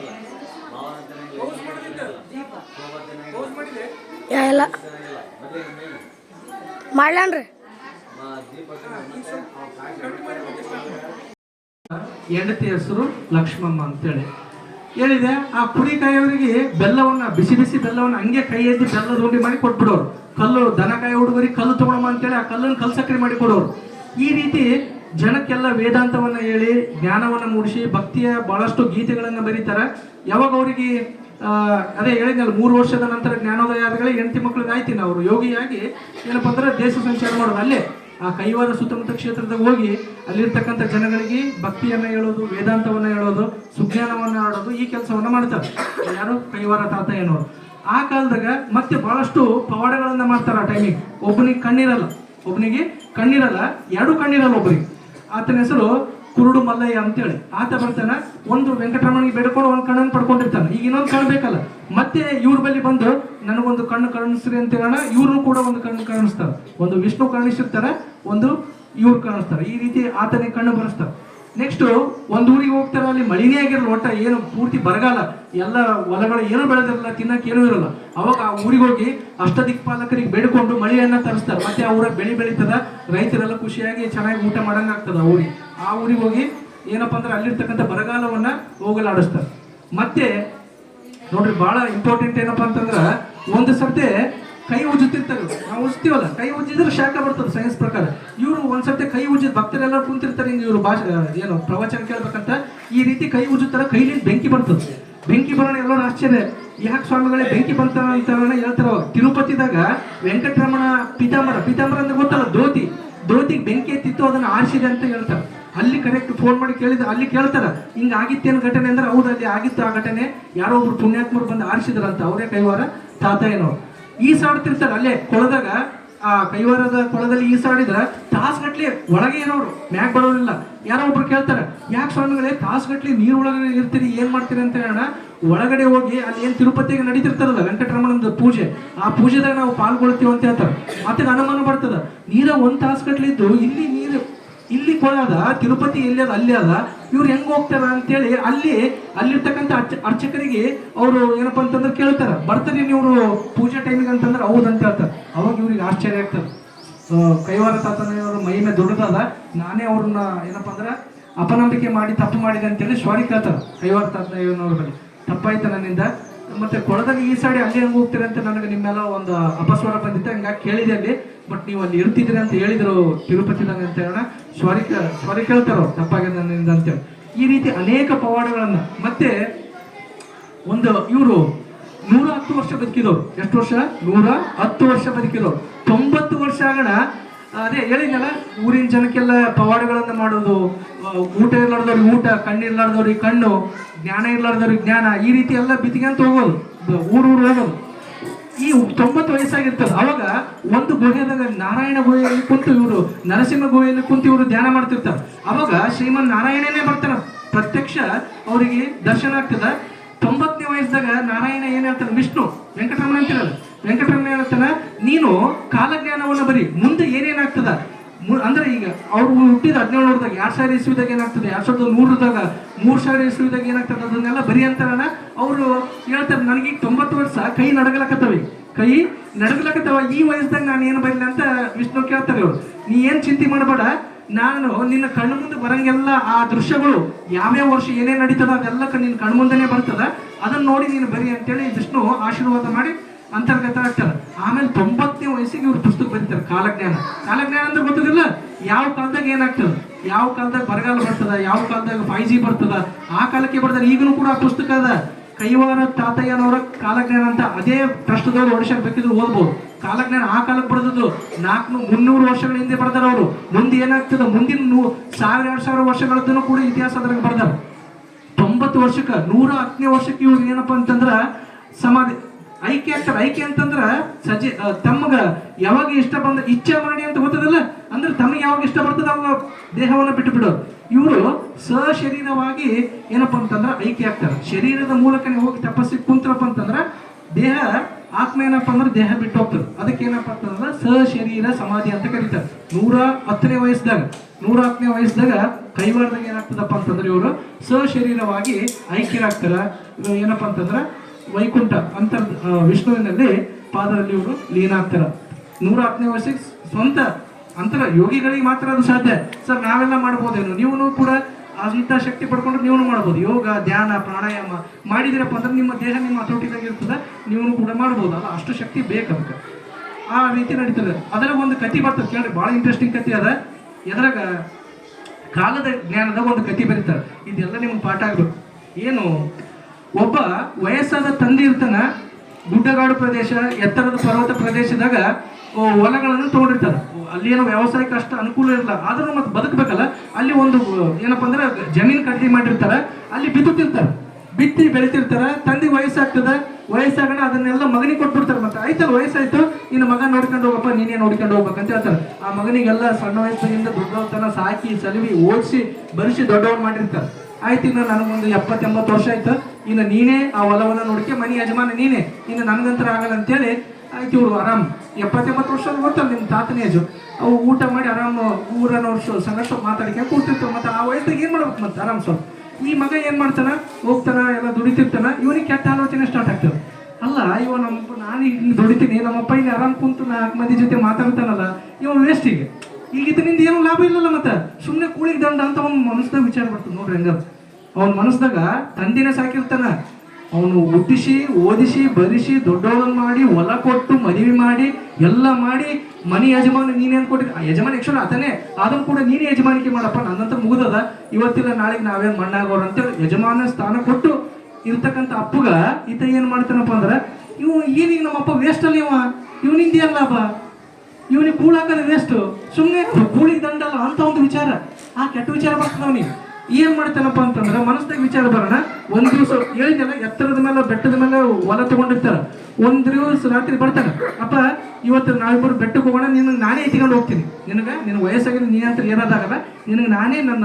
ಯಾ ಇಲ್ಲ. ಮಾಡ್ಲಾನ್ರಿ. ಹೆಂಡತಿ ಹೆಸರು ಲಕ್ಷ್ಮಮ್ಮ ಅಂತೇಳಿ. ಹೇಳಿದೆ, ಆ ಪುಡಿ ಕಾಯೋರಿಗೆ ಬೆಲ್ಲವನ್ನ, ಬಿಸಿ ಬಿಸಿ ಬೆಲ್ಲವನ್ನ, ಹಂಗೆ ಕೈ ಎದ್ದು ಬೆಲ್ಲದ ಉಂಡಿ ಮಾಡಿ ಕೊಟ್ಬಿಡೋರು. ಕಲ್ಲು ದನ ಕಾಯಿ ಹುಡುಗರಿಗೆ ಕಲ್ಲು ತಗೊಳಮ್ಮ ಅಂತೇಳಿ ಆ ಕಲ್ಲನ್ನು ಕಲ್ ಸಕ್ಕರೆ ಮಾಡಿ ಕೊಡೋರು. ಈ ರೀತಿ ಜನಕ್ಕೆಲ್ಲ ವೇದಾಂತವನ್ನ ಹೇಳಿ, ಜ್ಞಾನವನ್ನ ಮೂಡಿಸಿ, ಭಕ್ತಿಯ ಬಹಳಷ್ಟು ಗೀತೆಗಳನ್ನು ಬರೀತಾರೆ. ಯಾವಾಗ ಅವರಿಗೆ ಅದೇ ಹೇಳಿದ್ನಲ್ಲ, ಮೂರು ವರ್ಷದ ನಂತರ ಜ್ಞಾನೋದಯ ಆದಗಳೇ ಹೆಂಡತಿ ಮಕ್ಕಳಿಗೆ ಆಯ್ತಿನ ಅವರು. ಯೋಗಿಯಾಗಿ ಏನಪ್ಪ ಅಂದ್ರೆ ದೇಶ ಸಂಚಾರ ಮಾಡೋದು. ಅಲ್ಲೇ, ಆ ಕೈವಾರ ಸುತ್ತಮುತ್ತ ಕ್ಷೇತ್ರದಾಗ ಹೋಗಿ, ಅಲ್ಲಿರ್ತಕ್ಕಂಥ ಜನಗಳಿಗೆ ಭಕ್ತಿಯನ್ನ ಹೇಳೋದು, ವೇದಾಂತವನ್ನ ಹೇಳೋದು, ಸುಜ್ಞಾನವನ್ನು ಹಾಡೋದು ಈ ಕೆಲಸವನ್ನ ಮಾಡ್ತಾರೆ. ಯಾರು? ಕೈವಾರ ತಾತ ಏನೋರು. ಆ ಕಾಲದಾಗ ಮತ್ತೆ ಬಹಳಷ್ಟು ಪವಾಡಗಳನ್ನು ಮಾಡ್ತಾರೆ ಆ ಟೈಮಿಗೆ ಒಬ್ಬನಿಗೆ ಕಣ್ಣಿರಲ್ಲ. ಒಬ್ಬನಿಗೆ ಕಣ್ಣಿರಲ್ಲ, ಎರಡು ಕಣ್ಣಿರಲ್ಲ ಒಬ್ಬರಿಗೆ ಆತನ ಹೆಸರು ಕುರುಡು ಮಲ್ಲಯ್ಯ ಅಂತೇಳಿ. ಆತ ಬರ್ತಾನ, ಒಂದು ವೆಂಕಟರಮಣಿಗೆ ಬೇಡ್ಕೊಂಡು ಒಂದು ಕಣ್ಣನ್ನು ಪಡ್ಕೊಂಡಿರ್ತಾನೆ. ಈಗ ಇನ್ನೊಂದು ಕಣ್ಣು ಬೇಕಲ್ಲ. ಮತ್ತೆ ಇವ್ರ ಬಳಿ ಬಂದು ನನಗೊಂದು ಕಣ್ಣು ಕಾಣಿಸ್ರಿ ಅಂತ ಹೇಳೋಣ, ಇವ್ರನ್ನು ಕೂಡ ಒಂದು ಕಣ್ಣು ಕಾಣಿಸ್ತಾರೆ ಒಂದು ವಿಷ್ಣು ಕಾಣಿಸಿರ್ತಾರೆ ಒಂದು ಇವ್ರು ಕಾಣಿಸ್ತಾರೆ ಈ ರೀತಿ ಆತನಿಗೆ ಕಣ್ಣು ಬರೆಸ್ತಾರೆ. ನೆಕ್ಸ್ಟ್ ಒಂದು ಊರಿಗೆ ಹೋಗ್ತಾರೆ ಅಲ್ಲಿ ಮಳಿನೇ ಆಗಿರಲ್ಲ ಒಟ್ಟ ಏನು ಪೂರ್ತಿ ಬರಗಾಲ. ಎಲ್ಲ ಹೊಲಗಳು ಏನು ಬೆಳೆದಿರಲ್ಲ ತಿನ್ನಕ್ಕೆ ಏನೂ ಇರಲ್ಲ. ಅವಾಗ ಆ ಊರಿಗೆ ಹೋಗಿ ಅಷ್ಟದಿಕ್ಪಾಲಕರಿಗೆ ಬೇಡ್ಕೊಂಡು ಮಳೆಯನ್ನ ತರಿಸ್ತಾರೆ. ಮತ್ತೆ ಆ ಊರಾಗ ಬೆಳೆ ಬೆಳೀತದ, ರೈತರೆಲ್ಲ ಖುಷಿಯಾಗಿ ಚೆನ್ನಾಗಿ ಊಟ ಮಾಡಂಗಾಗ್ತದ ಆ ಊರಿಗೆ. ಆ ಊರಿಗೆ ಹೋಗಿ ಏನಪ್ಪಾ ಅಂದ್ರೆ ಅಲ್ಲಿರ್ತಕ್ಕಂಥ ಬರಗಾಲವನ್ನ ಹೋಗಲಾಡಿಸ್ತಾರೆ. ಮತ್ತೆ ನೋಡ್ರಿ ಬಹಳ ಇಂಪಾರ್ಟೆಂಟ್ ಏನಪ್ಪಾ ಅಂತಂದ್ರ, ಒಂದು ಸರ್ತೆ ಕೈ ಉಜ್ಜುತ್ತಿರ್ತಾರೆ. ನಾವು ಉಜ್ತೀವಲ್ಲ ಕೈ ಉಜ್ಜಿದ್ರೆ ಶಾಖ ಬರ್ತದೆ ಸೈನ್ಸ್ ಪ್ರಕಾರ. ಇವರು ಒಂದ್ಸರ್ತಿ ಕೈ ಉಜ್ಜಿದ ಭಕ್ತರೆಲ್ಲ ಕುಂತಿರ್ತಾರೆ ಇವರು ಭಾಷೆ ಏನು, ಪ್ರವಚನ ಕೇಳ್ಬೇಕಂತ. ಈ ರೀತಿ ಕೈ ಉಜ್ಜುತ್ತಾರೆ ಕೈಲಿ ಬೆಂಕಿ ಬರ್ತದೆ. ಬೆಂಕಿ ಬರೋಣ ಎಲ್ಲರೂ ಆಶ್ಚರ್ಯ. ಯಾಕೆ ಸ್ವಾಮಿಗಳೇ ಬೆಂಕಿ ಬಂತ ಅಂತ ಹೇಳ್ತಾರ. ತಿರುಪತಿದಾಗ ವೆಂಕಟರಮಣ ಪೀತಾಂಬರ ಪೀತಾಂಬರ ಅಂದ್ರೆ ಗೊತ್ತಲ್ಲ, ಧೋತಿ. ಧೋತಿಗೆ ಬೆಂಕಿ ಎತ್ತಿತ್ತು, ಅದನ್ನ ಆರಿಸಿದೆ ಅಂತ ಹೇಳ್ತಾರೆ. ಅಲ್ಲಿ ಕರೆಕ್ಟ್ ಫೋನ್ ಮಾಡಿ ಕೇಳಿದ, ಅಲ್ಲಿ ಕೇಳ್ತಾರ, ಹಿಂಗ ಆಗಿತ್ತೇನು ಘಟನೆ ಅಂದ್ರೆ ಹೌದು, ಅಲ್ಲಿ ಆಗಿತ್ತು ಆ ಘಟನೆ. ಯಾರೋ ಒಬ್ರು ಪುಣ್ಯಾತ್ಮರು ಬಂದು ಆರಿಸಿದ್ರಂತ, ಅವರೇ ಕೈವಾರ ತಾತ ಏನೋ. ಈಸಾಡ್ತಿರ್ತಾರೆ ಅಲ್ಲೇ ಕೊಳದಾಗ, ಆ, ಕೈವಾರದ ಕೊಳದಲ್ಲಿ ಈಸಾಡಿದ್ರ ತಾಸ್ಗಟ್ಲೆ ಒಳಗೆ ಇರೋರು ಮ್ಯಾಕ್ ಬರೋದಿಲ್ಲ ಯಾರೋ ಒಬ್ರು ಕೇಳ್ತಾರೆ, ಯಾಕೆ ಸ್ವಾಮಿಗಳೇ ನೀರು ಒಳಗಡೆ ಇರ್ತೀರಿ, ಏನ್ ಮಾಡ್ತೀರಿ ಅಂತ ಹೇಳೋಣ. ಒಳಗಡೆ ಹೋಗಿ ಅಲ್ಲಿ ಏನ್ ತಿರುಪತಿಗೆ ನಡೀತಿರ್ತಾರಲ್ಲ, ವೆಂಕಟರಮಣದ ಪೂಜೆ, ಆ ಪೂಜೆದಾಗ ನಾವು ಪಾಲ್ಗೊಳ್ತೀವಿ ಅಂತ ಹೇಳ್ತಾರೆ. ಮತ್ತೆ ಅನುಮಾನ ಬರ್ತದ, ನೀರ ಒಂದ್ ತಾಸ್ಗಟ್ಲೆ ಇದ್ದು, ಇಲ್ಲಿ ನೀರು ಇಲ್ಲಿ ಕೊಳದ, ತಿರುಪತಿ ಎಲ್ಲಿ ಅದ, ಅಲ್ಲಿ ಅದ. ಇವ್ರು ಹೆಂಗ್ ಹೋಗ್ತಾರ ಅಂತೇಳಿ ಅಲ್ಲಿ, ಅಲ್ಲಿರ್ತಕ್ಕಂಥ ಅರ್ಚ, ಅರ್ಚಕರಿಗೆ ಅವರು ಏನಪ್ಪಾ ಅಂತಂದ್ರೆ ಕೇಳ್ತಾರ. ಬರ್ತಾರೆ ನೀವು ಪೂಜೆ ಟೈಮಿಗೆ ಅಂತಂದ್ರೆ ಹೌದಂತ ಹೇಳ್ತಾರೆ. ಅವಾಗ ಇವ್ರಿಗೆ ಆಶ್ಚರ್ಯ ಆಗ್ತದೆ. ಕೈವಾರ ತಾತನ ಮಹಿಮೆ ದೊಡ್ಡದಾದ ನಾನೇ ಅವ್ರನ್ನ ಏನಪ್ಪಾ ಅಂದ್ರೆ ಅಪನಂಬಿಕೆ ಮಾಡಿ ತಪ್ಪು ಮಾಡಿದೆ ಅಂತೇಳಿ ಸ್ವಾರಿ ಕೇಳ್ತಾರ. ಕೈವಾರ ತಾತನವ್ರ ಬಳಿ. ತಪ್ಪಾಯ್ತು ನನ್ನಿಂದ. ಮತ್ತೆ ಕೊಳದಾಗ ಈ ಸಾಡಿ ಹಂಗೆ ಹೆಂಗ್ ಹೋಗ್ತೀರಿ ಅಂತ ನನಗೆ ನಿಮ್ಮೆಲ್ಲ ಒಂದು ಅಪಸ್ವರ ಬಂದಿತ್ತು, ಹಂಗಾಗಿ ಕೇಳಿದೆ ಅಲ್ಲಿ. ಬಟ್ ನೀವು ಅಲ್ಲಿ ಇರ್ತಿದ್ರಿ ಅಂತ ಹೇಳಿದ್ರು ತಿರುಪತಿ ಅಂತ ಹೇಳೋಣ. ಸ್ವಾರಿ ಸ್ವಾರಿ ಕೇಳ್ತಾರ ಅವ್ರು ತಪ್ಪಾಗಿದೆ ನನ್ನಿಂದ ಅಂತೇಳಿ ಈ ರೀತಿ ಅನೇಕ ಪವಾಡಗಳನ್ನ, ಮತ್ತೆ ಒಂದು ಇವರು ನೂರ ಹತ್ತು ವರ್ಷ ಬದುಕಿದವ್ರು. ಎಷ್ಟು ವರ್ಷ? ನೂರ ಹತ್ತು ವರ್ಷ ಬದುಕಿದವ್ರು. ತೊಂಬತ್ತು ವರ್ಷ ಆಗಣ ಅದೇ ಹೇಳಿದ್ನಲ್ಲ, ಊರಿನ ಜನಕ್ಕೆಲ್ಲ ಪವಾಡಗಳನ್ನ ಮಾಡೋದು ಊಟ ಇರ್ಲಾರ್ದವ್ರಿಗೆ ಊಟ, ಕಣ್ಣು ಇರ್ಲಾರ್ದವ್ರಿಗೆ ಕಣ್ಣು, ಜ್ಞಾನ ಇರ್ಲಾರ್ದವ್ರಿಗೆ ಜ್ಞಾನ, ಈ ರೀತಿ ಎಲ್ಲ ಬಿತ್ಕೊಂತ ಹೋಗೋದು ಊರು ಊರು ಹೋಗೋದು. ಈ ತೊಂಬತ್ತು ವಯಸ್ಸಾಗಿರ್ತದೆ. ಅವಾಗ ಒಂದು ಗುಹೆದಾಗ ನಾರಾಯಣ ಗುಹೆಯಲ್ಲಿ ಕುಂತು ಇವರು, ನರಸಿಂಹ ಗುಹೆಯಲ್ಲಿ ಕುಂತು ಇವರು ಧ್ಯಾನ ಮಾಡ್ತಿರ್ತಾರೆ. ಅವಾಗ ಶ್ರೀಮನ್ ನಾರಾಯಣನೇ ಬರ್ತಾರ ಪ್ರತ್ಯಕ್ಷ ಅವರಿಗೆ ದರ್ಶನ ಆಗ್ತದ. ತೊಂಬತ್ತನೇ ವಯಸ್ಸದಾಗ ನಾರಾಯಣ ಏನ್ ಹೇಳ್ತಾನೆ? ವಿಷ್ಣು, ವೆಂಕಟರಮಣ ಅಂತಿರಲ್ಲ. ವೆಂಕಟರಮಣ ಹೇಳ್ತಾನ? ನೀನು ಕಾಲಜ್ಞಾನವನ್ನು ಬರಿ, ಮುಂದೆ ಏನೇನಾಗ್ತದ ಅಂದ್ರೆ ಈಗ ಅವ್ರು ಹುಟ್ಟಿದ ಹದಿನೇಳು ವರ್ಷದಾಗ ಎರಡ್ ಸಾವಿರ ಇಸ್ವಿದಾಗ ಏನಾಗ್ತದೆ? ಎರಡ್ ಸಾವಿರದ ನೂರದಾಗ ಮೂರ್ ಸಾವಿರ ಇಸ್ವಿದಾಗ ಏನಾಗ್ತದೆ? ಅದನ್ನೆಲ್ಲ ಬರಿ ಅಂತಾರಣ ಅವರು ಹೇಳ್ತಾರೆ ನನಗೆ ತೊಂಬತ್ತು ವರ್ಷ, ಕೈ ನಡಗಲಕತ್ತವೆ. ಕೈ ನಡಗಲಕತ್ತವ. ಈ ವಯಸ್ಸದಾಗ ನಾನು ಏನು ಬರಲಿ ಅಂತ ವಿಷ್ಣು ಕೇಳ್ತಾರೆ ಅವ್ರು. ನೀ ಏನ್ ಚಿಂತೆ ಮಾಡಬೇಡ. ನಾನು ನಿನ್ನ ಕಣ್ಣು ಮುಂದೆ ಬರಂಗೆಲ್ಲ ಆ ದೃಶ್ಯಗಳು ಯಾವ್ಯಾವ ವರ್ಷ ಏನೇ ನಡೀತದ ಅದೆಲ್ಲ ನಿನ್ನ ಕಣ್ಣು ಮುಂದೆನೆ ಬರ್ತದ. ಅದನ್ನ ನೋಡಿ ನೀನು ಬರಿ ಅಂತೇಳಿ ವಿಷ್ಣು ಆಶೀರ್ವಾದ ಮಾಡಿ ಅಂತರ್ಗತ ಆಗ್ತಾರೆ. ಆಮೇಲೆ ತೊಂಬತ್ತನೇ ವಯಸ್ಸಿಗೆ ಇವ್ರು ಪುಸ್ತಕ ಬರೀತಾರೆ, ಕಾಲಜ್ಞಾನ. ಕಾಲಜ್ಞಾನ ಅಂದ್ರೆ ಗೊತ್ತದಿಲ್ಲ? ಯಾವ ಕಾಲದಾಗ ಏನಾಗ್ತದ? ಯಾವ ಕಾಲದಾಗ ಬರಗಾಲ ಬರ್ತದ? ಯಾವ ಕಾಲದಾಗ ಫೈವ್ ಜಿ ಬರ್ತದ? ಆ ಕಾಲಕ್ಕೆ ಬರ್ತಾರೆ ಈಗಲೂ ಕೂಡ ಆ ಪುಸ್ತಕ ಅದ. ಕೈವಾರ ತಾತಯ್ಯನವರ ಕಾಲಜ್ಞಾನ ಅಂತ ಅದೇ ಟ್ರಸ್ಟ್ದವ್ರು ಒಡಿಶಾಗ ಬೇಕಿದ್ರು ಓದ್ಬೋದು. ಕಾಲಜ್ಞಾನ ಆ ಕಾಲಕ್ಕೆ ಬರೆದದ್ದು ನಾಲ್ಕು ಮುನ್ನೂರು ವರ್ಷಗಳ ಹಿಂದೆ ಬರ್ದಾರ ಅವರು. ಮುಂದೆ ಏನಾಗ್ತದೆ? ಮುಂದಿನ ನೂ ಸಾವಿರ ಎರಡು ಸಾವಿರ ವರ್ಷಗಳದ್ದನ್ನು ಕೂಡ ಇತಿಹಾಸ ಅದ್ರಾಗ ಬರ್ದಾರ. ತೊಂಬತ್ತು ವರ್ಷಕ್ಕೆ ನೂರ ಹತ್ತನೇ ವರ್ಷಕ್ಕೆ ಇವ್ರು ಏನಪ್ಪ ಅಂತಂದ್ರೆ ಸಮಾಧಿ ಐಕ್ಯ ಆಗ್ತಾರೆ ಐಕ್ಯ ಅಂತಂದ್ರ ಸಜೆ ತಮ್ಗ ಯಾವಾಗ ಇಷ್ಟ ಬಂದ, ಇಚ್ಛೆ ಮಾಡಿ ಅಂತ ಗೊತ್ತದಲ್ಲ? ಅಂದ್ರೆ ತಮಗೆ ಯಾವಾಗ ಇಷ್ಟ ಬರ್ತದ ಅವಾಗ ದೇಹವನ್ನ ಬಿಟ್ಟು ಬಿಡೋ. ಇವರು ಸಶರೀರವಾಗಿ ಏನಪ್ಪ ಅಂತಂದ್ರ ಐಕ್ಯ ಆಗ್ತಾರೆ. ಶರೀರದ ಮೂಲಕನೇ ಹೋಗಿ ತಪಸ್ಸಿಗೆ ಕುಂತ್ರಪ್ಪ ಅಂತಂದ್ರ ದೇಹ, ಆತ್ಮ ಏನಪ್ಪ ಅಂದ್ರೆ ದೇಹ ಬಿಟ್ಟು ಹೋಗ್ತದೆ. ಅದಕ್ಕೆ ಏನಪ್ಪಾ ಅಂತಂದ್ರೆ ಸಶರೀರ ಸಮಾಧಿ ಅಂತ ಕರೀತಾರೆ. ನೂರ ಹತ್ತನೇ ವಯಸ್ಸದಾಗ, ನೂರ ಹತ್ತನೇ ವಯಸ್ಸದಾಗ ಕೈವಾರದಾಗ ಏನಾಗ್ತದಪ್ಪ ಅಂತಂದ್ರೆ ಇವರು ಸಶರೀರವಾಗಿ ಐಕ್ಯರಾಗ್ತಾರ. ಏನಪ್ಪ ಏನಪ್ಪಾ ಅಂತಂದ್ರೆ ವೈಕುಂಠ ಅಂತ ವಿಷ್ಣುವಿನಲ್ಲಿ ಪಾದದಲ್ಲಿ ಇವರು ಲೀನ ಆಗ್ತಾರ. ನೂರ ಹತ್ತನೇ ವರ್ಷಕ್ಕೆ ಸ್ವಂತ ಅಂತರ ಯೋಗಿಗಳಿಗೆ ಮಾತ್ರ ಅದು ಸಾಧ್ಯ. ಸರ್, ನಾವೆಲ್ಲ ಮಾಡ್ಬೋದೇನು? ನೀವು ಕೂಡ ಅಂತ ಶಕ್ತಿ ಪಡ್ಕೊಂಡು ನೀವು ಮಾಡ್ಬೋದು. ಯೋಗ, ಧ್ಯಾನ, ಪ್ರಾಣಾಯಾಮ ಮಾಡಿದಿರಪ್ಪ ಅಂದ್ರೆ ನಿಮ್ಮ ದೇಹ ನಿಮ್ಮ ಇರ್ತದೆ ನೀವು ಕೂಡ ಮಾಡ್ಬೋದು. ಅಲ್ಲ, ಅಷ್ಟು ಶಕ್ತಿ ಬೇಕು ಅದಕ್ಕೆ. ಆ ರೀತಿ ನಡೀತದೆ. ಅದರ ಒಂದು ಕತಿ ಬರ್ತದೆ. ಕೇಳ್ರಿ, ಭಾಳ ಇಂಟ್ರೆಸ್ಟಿಂಗ್ ಕತಿ ಅದ. ಎದ್ರಾಗ ಕಾಲದ ಜ್ಞಾನದ ಒಂದು ಕತಿ ಬರೀತಾರೆ. ಇದೆಲ್ಲ ನಿಮ್ಗೆ ಪಾಠ ಆಗ್ಬೇಕು. ಏನು ಒಬ್ಬ ವಯಸ್ಸಾದ ತಂದೆ ಇರ್ತಾನ, ಗುಡ್ಡಗಾಡು ಪ್ರದೇಶ, ಎತ್ತರದ ಪರ್ವತ ಪ್ರದೇಶದಾಗ ಹೊಲಗಳನ್ನು ತಗೊಂಡಿರ್ತಾರೆ ಅಲ್ಲಿ ಏನೋ ವ್ಯವಸಾಯಕ್ಕೆ ಅಷ್ಟು ಅನುಕೂಲ ಇರಲ್ಲ ಆದ್ರೂ ಮತ್ತೆ ಬದುಕಬೇಕಲ್ಲ, ಅಲ್ಲಿ ಒಂದು ಏನಪ್ಪ ಅಂದ್ರೆ, ಜಮೀನು ಖರೀದಿ ಮಾಡಿರ್ತಾರ, ಅಲ್ಲಿ ಬಿತ್ತುತ್ತಿರ್ತಾರೆ ಬಿತ್ತಿ ಬೆಳಿತಿರ್ತಾರ, ತಂದೆ ವಯಸ್ಸಾಗ್ತದ, ವಯಸ್ಸಾಗಣ ಅದನ್ನೆಲ್ಲ ಮಗನಿಗೆ ಕೊಟ್ಬಿಡ್ತಾರೆ ಮತ್ತೆ. ಆಯ್ತಲ್ಲ, ವಯಸ್ಸಾಯ್ತು, ಇನ್ನು ಮಗ ನೋಡ್ಕೊಂಡು ಹೋಗಪ್ಪ ನೀನೇ ನೋಡ್ಕೊಂಡು ಹೋಗ್ಬೇಕಂತ ಹೇಳ್ತಾರೆ. ಆ ಮಗನಿಗೆಲ್ಲ ಸಣ್ಣ ವಯಸ್ಸಿನಿಂದ ದೊಡ್ಡವತನ ಸಾಕಿ, ಸಲವಿ ಓದಿಸಿ ಬರಿಸಿ ದೊಡ್ಡವನ್ ಮಾಡಿರ್ತಾರೆ. ಆಯ್ತು ಇನ್ನು ನನಗೊಂದು ಎಪ್ಪತ್ತೆಂಬತ್ತು ವರ್ಷ ಆಯ್ತು. ಇನ್ನು ನೀನೇ ಆ ಹೊಲವನ್ನು ನೋಡ್ಕೆ ಮನೆ ಯಜಮಾನ ನೀನೇ, ಇನ್ನು ನನಗಂತರ ಆಗಲ್ಲ ಅಂತೇಳಿ ಆಯ್ತು ಇವರು ಆರಾಮ್. ಎಪ್ಪತ್ತೆಂಬತ್ತು ವರ್ಷ ಗೊತ್ತಲ್ಲ ನಿಮ್ಮ ತಾತನ ಏಜು ಅವು ಊಟ ಮಾಡಿ ಆರಾಮ್ ವರ್ಷ ಸಂಘರ್ಷ ಮಾತಾಡಿಕೆ ಕೂತಿರ್ತಾವ ಮತ್ತೆ ಆ ವಯಸ್ಸಿಗೆ ಏನು ಮಾಡ್ಬೇಕು ಮತ್ತೆ ಆರಾಮ್ ಸ್ವಲ್ಪ. ಈ ಮಗ ಏನು ಮಾಡ್ತಾನೆ? ಹೋಗ್ತಾನ, ಎಲ್ಲ ದುಡಿತಿರ್ತಾನ? ಇವನಿಗೆ ಕೆಟ್ಟ ಆಲೋಚನೆ ಸ್ಟಾರ್ಟ್ ಆಗ್ತದೆ. ಅಲ್ಲ ಇವ ನಮ್ಮ ನಾನು ಇಲ್ಲಿ ದುಡಿತೀನಿ. ನಮ್ಮಪ್ಪ ಇಲ್ಲಿ ಆರಾಮ್ ಕುಂತು ನಾಲ್ಕು ಮಂದಿ ಜೊತೆ ಮಾತಾಡ್ತಾನಲ್ಲ, ಇವ ವೇಸ್ಟ್ ಈಗ. ಈಗ ಇದರಿಂದ ಏನು ಲಾಭ ಇಲ್ಲಲ್ಲ ಮತ್ತೆ? ಸುಮ್ಮನೆ ಕೂಳಿಗೆ ದಂಡ ಅಂತ ಒಂದು ಮನಸ್ಸಿನ ವಿಚಾರ ಬರ್ತದೆ ನೋಡ್ರಿ ಹಂಗ ಅವನ ಮನಸ್ದಾಗ ತಂದಿನ ಸಾಕಿರ್ತಾನ. ಅವನು ಹುಟ್ಟಿಸಿ, ಓದಿಸಿ, ಬರಿಸಿ ದೊಡ್ಡವಳನ್ನ ಮಾಡಿ, ಹೊಲ ಕೊಟ್ಟು, ಮದುವೆ ಮಾಡಿ, ಎಲ್ಲ ಮಾಡಿ, ಮನೆ ಯಜಮಾನ ನೀನೇನ್ ಕೊಟ್ಟಿದ್ ಆ ಯಜಮಾನ ಯಕ್ಷಣ ಆತನೇ. ಅದನ್ನು ಕೂಡ ನೀನೇ ಯಜಮಾನಿಕೆ ಮಾಡಪ್ಪ. ನನ್ನಂತ ಮುಗಿದದ. ಇವತ್ತಿಲ್ಲ, ನಾಳೆಗೆ ನಾವೇನ್ ಮಣ್ಣಾಗೋರು ಅಂತೇಳಿ ಯಜಮಾನ ಸ್ಥಾನ ಕೊಟ್ಟು ಇರ್ತಕ್ಕಂಥ ಅಪ್ಪಗ ಈತ ಏನ್ ಮಾಡ್ತಾನಪ್ಪ ಅಂದ್ರೆ, ಇವು ಏನೀಗ ನಮ್ಮಪ್ಪ ವೇಸ್ಟ್ ಅಲ್ಲಿ ಇವ? ಇವನಿಂದ ಲಾಭ ಇವನಿಗೆ ಕೂಳ್ ಹಾಕೋದು ವೇಸ್ಟ್ ಸುಮ್ಮನೆ ಕೂಳಿಗೆ ದಂಡಲ್ಲ ಅಂತ ಒಂದು ವಿಚಾರ. ಆ ಕೆಟ್ಟ ವಿಚಾರ ಬರ್ತದೆ ಅವನಿಗೆ ಏನ್ ಮಾಡ್ತಾನಪ್ಪ ಅಂತಂದ್ರೆ ಮನಸ್ಸಿನಾಗ ವಿಚಾರ ಬರೋಣ. ಒಂದ್ ದಿವಸ ಹೇಳಿದಲ್ಲ ಎತ್ತರದ ಮೇಲೆ, ಬೆಟ್ಟದ ಮೇಲೆ ಹೊಲ ತಗೊಂಡಿರ್ತಾರ. ಒಂದ್ ದಿವಸ ರಾತ್ರಿ ಬರ್ತಾರ. ಅಪ್ಪ, ಇವತ್ತು ನಾವಿಬ್ಬರು ಬೆಟ್ಟಕ್ಕೆ ಹೋಗೋಣ ನಿನ್ನ ನಾನೇ ಇಟ್ಕೊಂಡು ಹೋಗ್ತೀನಿ. ನಿನಗ ನಿನ್ನ ವಯಸ್ಸಾಗಿ ನೀ ಅಂತ ಏನಾದಾಗಲ್ಲ ನಿನಗೆ ನಾನೇ ನನ್ನ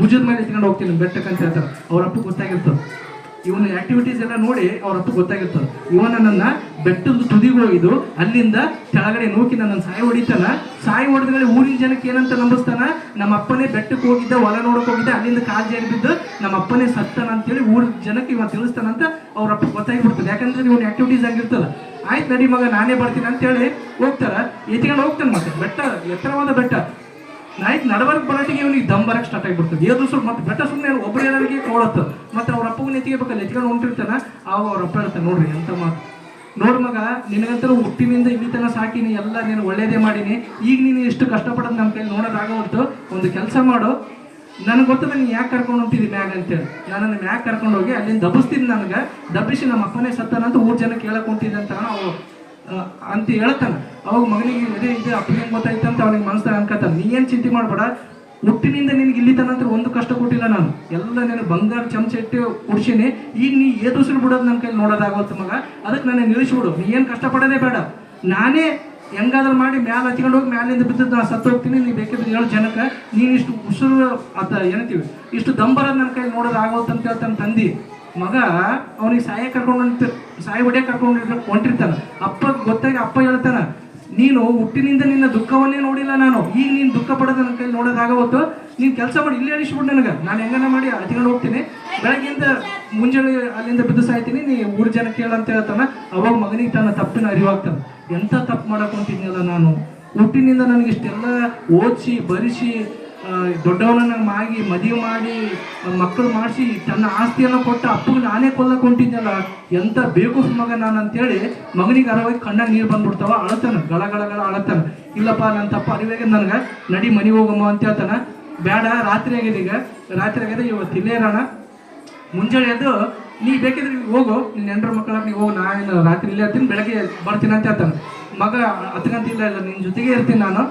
ಭುಜದ ಮೇಲೆ ಇಟ್ಕೊಂಡು ಹೋಗ್ತೀನಿ ಬೆಟ್ಟಕ್ಕೆ ಅಂತ ಹೇಳ್ತಾರೆ. ಅವ್ರ ಅಪ್ಪ ಗೊತ್ತಾಗಿರ್ತದೆ ಇವನ ಆಕ್ಟಿವಿಟೀಸ್ ಎಲ್ಲ ನೋಡಿ ಅವ್ರ ಹತ್ತು ಗೊತ್ತಾಗಿರ್ತದೆ ಇವ ನನ್ನನ್ನ ಬೆಟ್ಟದ ತುದಿಗೆ ಹೋಗಿದ್ದು, ಅಲ್ಲಿಂದ ಕೆಳಗಡೆ ನೂಕಿ ನನ್ನ ಸಾಯಿ ಹೊಡಿತಾನ. ಸಾಯಿ ಹೊಡೆದ್ಮೇಲೆ ಊರಿನ ಜನಕ್ಕೆ ಏನಂತ ನಂಬಿಸ್ತಾನ? ನಮ್ಮ ಅಪ್ಪನೇ ಬೆಟ್ಟಕ್ಕೆ ಹೋಗಿದ್ದ, ಹೊಲ ನೋಡಕ್ ಹೋಗಿದ್ದ, ಅಲ್ಲಿಂದ ಕಾಲ್ ಜಾರಿ ಬಿದ್ದು ನಮ್ಮ ಅಪ್ಪನೇ ಸತ್ತಾನ ಅಂತೇಳಿ ಊರಿನ ಜನಕ್ಕೆ ಇವ ತಿಳಿಸ್ತಾನಂತ ಅವ್ರ ಅಪ್ಪ ಗೊತ್ತಾಗಿಬಿಡ್ತದೆ. ಯಾಕಂದ್ರೆ ಇವನ್ ಆಕ್ಟಿವಿಟೀಸ್ ಆಗಿರ್ತದ ಆಯ್ತು ನಡಿ ಮಗ, ನಾನೇ ಬರ್ತೀನಿ ಅಂತೇಳಿ ಹೋಗ್ತಾರ. ಎತ್ಕೊಂಡು ಹೋಗ್ತಾನೆ ಮತ್ತೆ. ಬೆಟ್ಟ, ಎತ್ತರವಾದ ಬೆಟ್ಟ. ಆಯ್ತು ನಡವರ್ಕ್ ಬರಟಿಗೆ ಇವನಿಗೆ ದಮ್ ಬರಕ್ಕೆ ಸ್ಟಾರ್ಟ್ ಆಗಿಬಿಡ್ತದೆ. ಏದು ಸ್ವಲ್ಪ ಮತ್ತೆ ಬೆಟ್ಟ ಸುಮ್ಮನೆ ಒಬ್ಬರು ಏನಾರಿಗೆ ಕೋಳತ್ತ ಮತ್ತೆ ಅವ್ರ ಅಪ್ಪಗೂ ಎತ್ತಿಗೆಬೇಕಲ್ಲ ಎತ್ಕೊಂಡು ಹೊಂಟಿರ್ತಾನ. ಅವಾಗ ಅವ್ರ ಅಪ್ಪ ಹೇಳ್ತಾನೆ ನೋಡ್ರಿ ಎಂತ ಮಾತು? ನೋಡ್ ಮಗ ನಿನಗಂತರ ಹುಟ್ಟಿನಿಂದ ಇಲ್ಲಿ ತನಕ ಸಾಕಿನಿ ಎಲ್ಲ ನೀನು ಒಳ್ಳೇದೇ ಮಾಡೀನಿ. ಈಗ ನೀನು ಎಷ್ಟು ಕಷ್ಟಪಡೋದು ನಮ್ಮ ಕೈಲಿ ನೋಡೋದಾಗವಲ್ತು ಒಂದು ಕೆಲಸ ಮಾಡು. ನನಗೆ ಗೊತ್ತದ ನೀನು ಯಾಕೆ ಕರ್ಕೊಂಡು ಹೊಂಟಿದ್ದಿ ಮ್ಯಾಗ ಅಂತೇಳಿ. ನಾನು ಮ್ಯಾಗ ಕರ್ಕೊಂಡು ಹೋಗಿ ಅಲ್ಲಿಂದ ದಬ್ಬಿಸ್ತೀನಿ ನನಗೆ. ದಬ್ಬಿಸಿ ನಮ್ಮ ಅಪ್ಪನೇ ಸತ್ತಾನಂತ ಊರು ಜನ ಕೇಳಕ್ಕೆ ಹೊಂಟಿದ್ದೆ ಅಂತ ಅವ ಆ, ಅಂತ ಹೇಳ್ತಾನೆ. ಅವಾಗ ಮಗನಿಗೆ ಅದೇ ಇದೆ ಅಪ್ಪನಿಗೆ ಗೊತ್ತಾಯ್ತು ಅಂತ ಅವನಿಗೆ ಮನಸ್ಸ ಅನ್ಕತಾನ. ನೀ ಏನು ಚಿಂತೆ ಮಾಡಬೇಡ, ಹುಟ್ಟಿನಿಂದ ನಿನಗೆ ಇಲ್ಲಿ ತನಕ ಒಂದು ಕಷ್ಟ ಕೊಟ್ಟಿಲ್ಲ ನಾನು. ಎಲ್ಲ ನಿನಗೆ ಬಂಗಾರ ಚಮಚ ಇಟ್ಟು ಕುಡ್ಸೀನಿ ಈಗ ನೀ ಏದುಸಿರು ಬಿಡೋದು ನನ್ನ ಕೈಲಿ ನೋಡೋದಾಗವತ್ತು ಮಗ. ಅದಕ್ಕೆ ನಾನು ನಿಲ್ಲಿಸ್ಬಿಡು. ನೀ ಏನು ಕಷ್ಟಪಡೋದೇ ಬೇಡ. ನಾನೇ ಹೆಂಗಾದ್ರೂ ಮಾಡಿ ಮ್ಯಾಲೆ ಹತ್ಕೊಂಡು ಹೋಗಿ ಮ್ಯಾಲಿಂದ ಬಿದ್ದದ್ದು ನಾನು ಸತ್ತು ಹೋಗ್ತೀನಿ. ನೀ ಬೇಕಿದ್ರೆ ಹೇಳು ಜನಕ್ಕೆ. ನೀನು ಇಷ್ಟು ಉಸಿರು ಅಂತ ಏನಂತೀವಿ, ಇಷ್ಟು ದಂಬರ ನನ್ನ ಕೈಲಿ ನೋಡೋದು ಅಂತ ಹೇಳ್ತಾನೆ ತಂದಿ. ಮಗ, ಅವನಿಗೆ ಸಾಯ ಕರ್ಕೊಂಡು ಹೊಂಟ ಸಾಯಿ ಹೊಡಿಯಕ್ಕೆ ಕರ್ಕೊಂಡು ಹೊಂಟಿರ್ತಾನ. ಅಪ್ಪ ಗೊತ್ತಾಗಿ ಅಪ್ಪ ಹೇಳ್ತಾನ, ನೀನು ಹುಟ್ಟಿನಿಂದ ನಿನ್ನ ದುಃಖವನ್ನೇ ನೋಡಿಲ್ಲ ನಾನು. ಈಗ ನೀನು ದುಃಖ ಪಡೋದು ನನ್ನ ಕೈಲಿ ನೋಡೋದಾಗವತ್ತು ನೀನು ಕೆಲಸ ಮಾಡಿ, ಇಲ್ಲೇ ಅನಿಸ್ಬಿಡು ನನಗೆ. ನಾನು ಹೆಂಗನ ಮಾಡಿ ಹತ್ಕೊಂಡು ಹೋಗ್ತೀನಿ. ಬೆಳಗ್ಗೆಯಿಂದ ಮುಂಜಾನೆ ಅಲ್ಲಿಂದ ಬಿದ್ದು ಸಾಯ್ತೀನಿ. ನೀ ಊರು ಜನ ಕೇಳಂತ ಹೇಳ್ತಾನ. ಅವಾಗ ಮಗನಿಗೆ ತನ್ನ ತಪ್ಪಿನ ಅರಿವಾಗ್ತಾನೆ. ಎಂಥ ತಪ್ಪು ಮಾಡಕ್ ನಾನು? ಹುಟ್ಟಿನಿಂದ ನನಗೆ ಇಷ್ಟೆಲ್ಲ ಓದಿಸಿ, ಬರಿಸಿ ದೊಡ್ಡವನನ್ನ ಮಾಗಿ, ಮದುವೆ ಮಾಡಿ ಮಕ್ಕಳು ಮಾಡಿಸಿ, ತನ್ನ ಆಸ್ತಿಯನ್ನು ಕೊಟ್ಟು ಅಪ್ಪಗೆ ನಾನೇ ಕೊಲ್ಲ ಹೊಂಟಿದ್ನಲ್ಲ, ಎಂತ ಬೇಕು ಮಗ ನಾನು ಅಂತೇಳಿ ಮಗನಿಗೆ ಅರವಾಗಿ ಕಣ್ಣಾಗ ನೀರು ಬಂದ್ಬಿಡ್ತಾವ, ಅಳತಾನ, ಗಳ ಗಳ ಅಳತಾನ. ಇಲ್ಲಪ್ಪ ನನ್ನ ತಪ್ಪ ಅರಿವಾಗೆ ನನಗೆ. ನಡಿ ಮನೆ ಹೋಗಮ್ಮ ಅಂತ ಹೇಳ್ತಾನ. ಬೇಡ ರಾತ್ರಿ ಆಗಿದೆ ಈಗ. ರಾತ್ರಿ ಆಗಿದೆ ಇವತ್ತು ಇಲ್ಲೇ ಇರೋಣ ಮುಂಜಾನೆ ಎದ್ದು, ನೀ ಬೇಕಿದ್ರೆ ಹೋಗು. ನಿನ್ನ ಎಂಟ್ರ ಮಕ್ಕಳ ನೀವು ಹೋಗು. ನಾನು ರಾತ್ರಿ ಇಲ್ಲೇ ಇರ್ತೀನಿ, ಬೆಳಗ್ಗೆ ಬರ್ತೀನಿ ಅಂತ ಹೇಳ್ತಾನೆ. ಮಗ ಹತ್ಕಂತ ಇಲ್ಲ ಇಲ್ಲ ನಿನ್ನ ಜೊತೆಗೆ ಇರ್ತೀನಿ ನಾನು.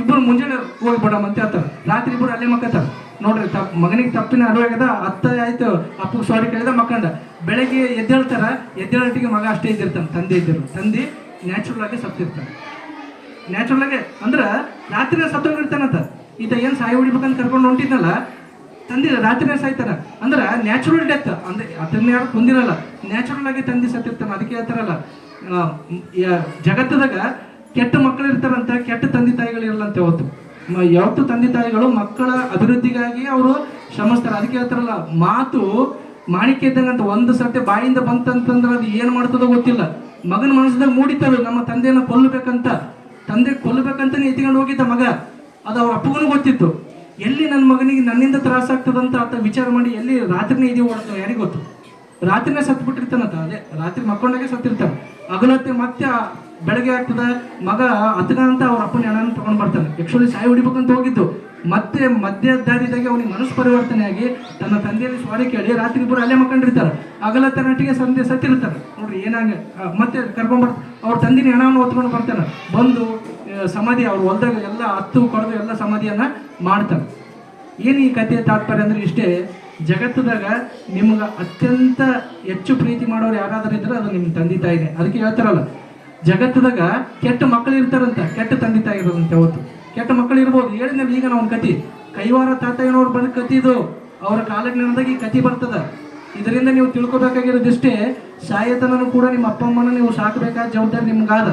ಇಬ್ಬರು ಮುಂಜಾನೆ ಹೋಗಿ ಬಿಡಮ್ಮ ಮತ್ತೆ ಹೇಳ್ತಾರೆ ರಾತ್ರಿ ಇಬ್ಬರು ಅಲ್ಲೇ ಮಕ್ಕತ್ತಾರ ನೋಡ್ರಿ ತಪ್ಪ ಮಗನಿಗೆ ತಪ್ಪಿನ ಅರಿವಾಗದ ಅತ್ತ ಆಯ್ತು, ಅಪ್ಪಗೆ ಸಾರಿ ಕೇಳಿದ ಮಕ್ಕಂಡ ಬೆಳಗ್ಗೆ ಎದ್ದೇಳ್ತಾರ ಎದ್ದೇಳಿಗೆ ಮಗ ಅಷ್ಟೇ ಇದ್ದಿರ್ತಾನೆ, ತಂದೆ ಇದ್ದರು ತಂದೆ ನ್ಯಾಚುರಲ್ ಆಗಿ ಸತ್ತಿರ್ತಾನೆ ನ್ಯಾಚುರಲ್ ಆಗಿ, ಅಂದ್ರೆ ರಾತ್ರಿ ಸತ್ತೋಗಿರ್ತಾನಂತ ಈತ ಏನು ಸಾಯಿ ಹೊಡಿಬೇಕಂತ ಕರ್ಕೊಂಡು ಹೊಂಟಿದ್ನಲ್ಲ, ತಂದೆ ರಾತ್ರಿನೇ ಸಾಯ್ತಾರ ಅಂದ್ರೆ ನ್ಯಾಚುರಲ್ ಡೆತ್ ಅಂದ್ರೆ ಅದನ್ನ ಯಾರು ಕೊಂದಿರಲ್ಲ. ನ್ಯಾಚುರಲ್ ಆಗಿ ತಂದೆ ಸತ್ತಿರ್ತಾನೆ ಅದಕ್ಕೆ ಹೇಳ್ತಾರಲ್ಲ ಜಗತ್ತದಾಗ ಕೆಟ್ಟ ಮಕ್ಕಳು ಇರ್ತಾರಂತ, ಕೆಟ್ಟ ತಂದೆ ತಾಯಿಗಳು ಇರಲ್ಲಂತೆ ಯಾವತ್ತು? ಯಾವತ್ತು ತಂದೆ ತಾಯಿಗಳು ಮಕ್ಕಳ ಅಭಿವೃದ್ಧಿಗಾಗಿ ಅವರು ಶ್ರಮಿಸ್ತಾರೆ. ಅದಕ್ಕೆ ಹೇಳ್ತಾರಲ್ಲ, ಮಾತು ಮಾಣಿಕ್ಯ ಇದ್ದಂಗಂತ ಒಂದು ಸರ್ತಿ ಬಾಯಿಂದ ಬಂತಂತಂದ್ರೆ ಅದು ಏನು ಮಾಡ್ತದೋ ಗೊತ್ತಿಲ್ಲ. ಮಗನ ಮನಸ್ಸದಾಗ ಮೂಡಿತಾವೆ, ನಮ್ಮ ತಂದೆಯನ್ನು ಕೊಲ್ಲಬೇಕಂತ. ತಂದೆ ಕೊಲ್ಲಬೇಕಂತಾನೆ ಎತ್ಕೊಂಡು ಹೋಗಿದ್ದ ಮಗ, ಅದು ಅವ್ರ ಅಪ್ಪಗೂ ಗೊತ್ತಿತ್ತು. ಎಲ್ಲಿ ನನ್ನ ಮಗನಿಗೆ ನನ್ನಿಂದ ತ್ರಾಸಾಗ್ತದಂತ ಆತ ವಿಚಾರ ಮಾಡಿ ಎಲ್ಲಿ ರಾತ್ರಿನೇ ಇದೀವಿ ಓಡ್ತಾವೆ ಯಾರಿಗೆ ಗೊತ್ತು. ರಾತ್ರಿನೇ ಸತ್ತು ಬಿಟ್ಟಿರ್ತಾನಂತ ಅದೇ ರಾತ್ರಿ ಮಕ್ಕೊಂಡಾಗೆ ಸತ್ತಿರ್ತಾನೆ. ಅಗಲತ್ತೆ ಮತ್ತೆ ಬೆಳಗ್ಗೆ ಆಗ್ತದ, ಮಗ ಅಂತ ಅವ್ರ ಅಪ್ಪನ ಹೆಣನ ತಗೊಂಡ್ ಬರ್ತಾನೆ. ಆ್ಯಕ್ಚುಲಿ ಸಾಯಿ ಹೊಡಿಬೇಕಂತ ಹೋಗಿದ್ದು. ಮತ್ತೆ ಮಧ್ಯ ದಾರಿದಾಗೆ ಅವನಿಗೆ ಮನಸ್ಸು ಪರಿವರ್ತನೆಯಾಗಿ ತನ್ನ ತಂದೆಯಲ್ಲಿ ಸ್ವಾರಿ ಕೇಳಿ ರಾತ್ರಿ ಇಬ್ಬರು ಅಲ್ಲೇ ಮಕ್ಕಂಡಿರ್ತಾರೆ. ಅಗಲ ತನಟಿಗೆ ಸಂಧೆ ಸತ್ತಿರ್ತಾರೆ. ನೋಡ್ರಿ ಏನಾಗ ಮತ್ತೆ ಕರ್ಕೊಂಡ್ ಬರ್ತ, ಅವ್ರ ತಂದಿನ ಹೆಣವನ್ನು ಹೊತ್ಕೊಂಡು ಬರ್ತಾನೆ. ಬಂದು ಸಮಾಧಿ, ಅವ್ರ ಹೊಲ್ದಾಗ ಎಲ್ಲ ಹತ್ತು ಕೊಡದು ಎಲ್ಲ ಸಮಾಧಿಯನ್ನು ಮಾಡ್ತಾರೆ. ಏನು ಈ ಕಥೆಯ ತಾತ್ಪರ್ಯ ಅಂದ್ರೆ ಇಷ್ಟೇ, ಜಗತ್ತದಾಗ ನಿಮ್ಗೆ ಅತ್ಯಂತ ಹೆಚ್ಚು ಪ್ರೀತಿ ಮಾಡೋರು ಯಾರಾದ್ರೂ ಇದ್ರೆ ಅದು ನಿಮ್ಮ ತಂದೆ ತಾಯಿನೇ. ಅದಕ್ಕೆ ಹೇಳ್ತಾರಲ್ಲ ಜಗತ್ತದಾಗ ಕೆಟ್ಟ ಮಕ್ಕಳು ಇರ್ತಾರಂತ, ಕೆಟ್ಟ ತಂದೆ ತಾಯಿ ಇರೋದಂತೆ ಅವತ್ತು ಕೆಟ್ಟ ಮಕ್ಕಳು ಇರ್ಬೋದು ಹೇಳಿದ್ಮೇಲೆ ಈಗ ನಾವು ಕತಿ ಕೈವಾರ ತಾತಯ್ಯನವ್ರು ಬಂದ ಕತಿ ಇದು. ಅವರ ಕಾಲಜ್ಞಾನದಾಗ ಈ ಕತಿ ಬರ್ತದ. ಇದರಿಂದ ನೀವು ತಿಳ್ಕೊಬೇಕಾಗಿರೋದಿಷ್ಟೇ, ಸಾಯತನನು ಕೂಡ ನಿಮ್ಮ ಅಪ್ಪ ಅಮ್ಮನ ನೀವು ಸಾಕಬೇಕಾದ ಜವಾಬ್ದಾರಿ ನಿಮ್ಗಾದ.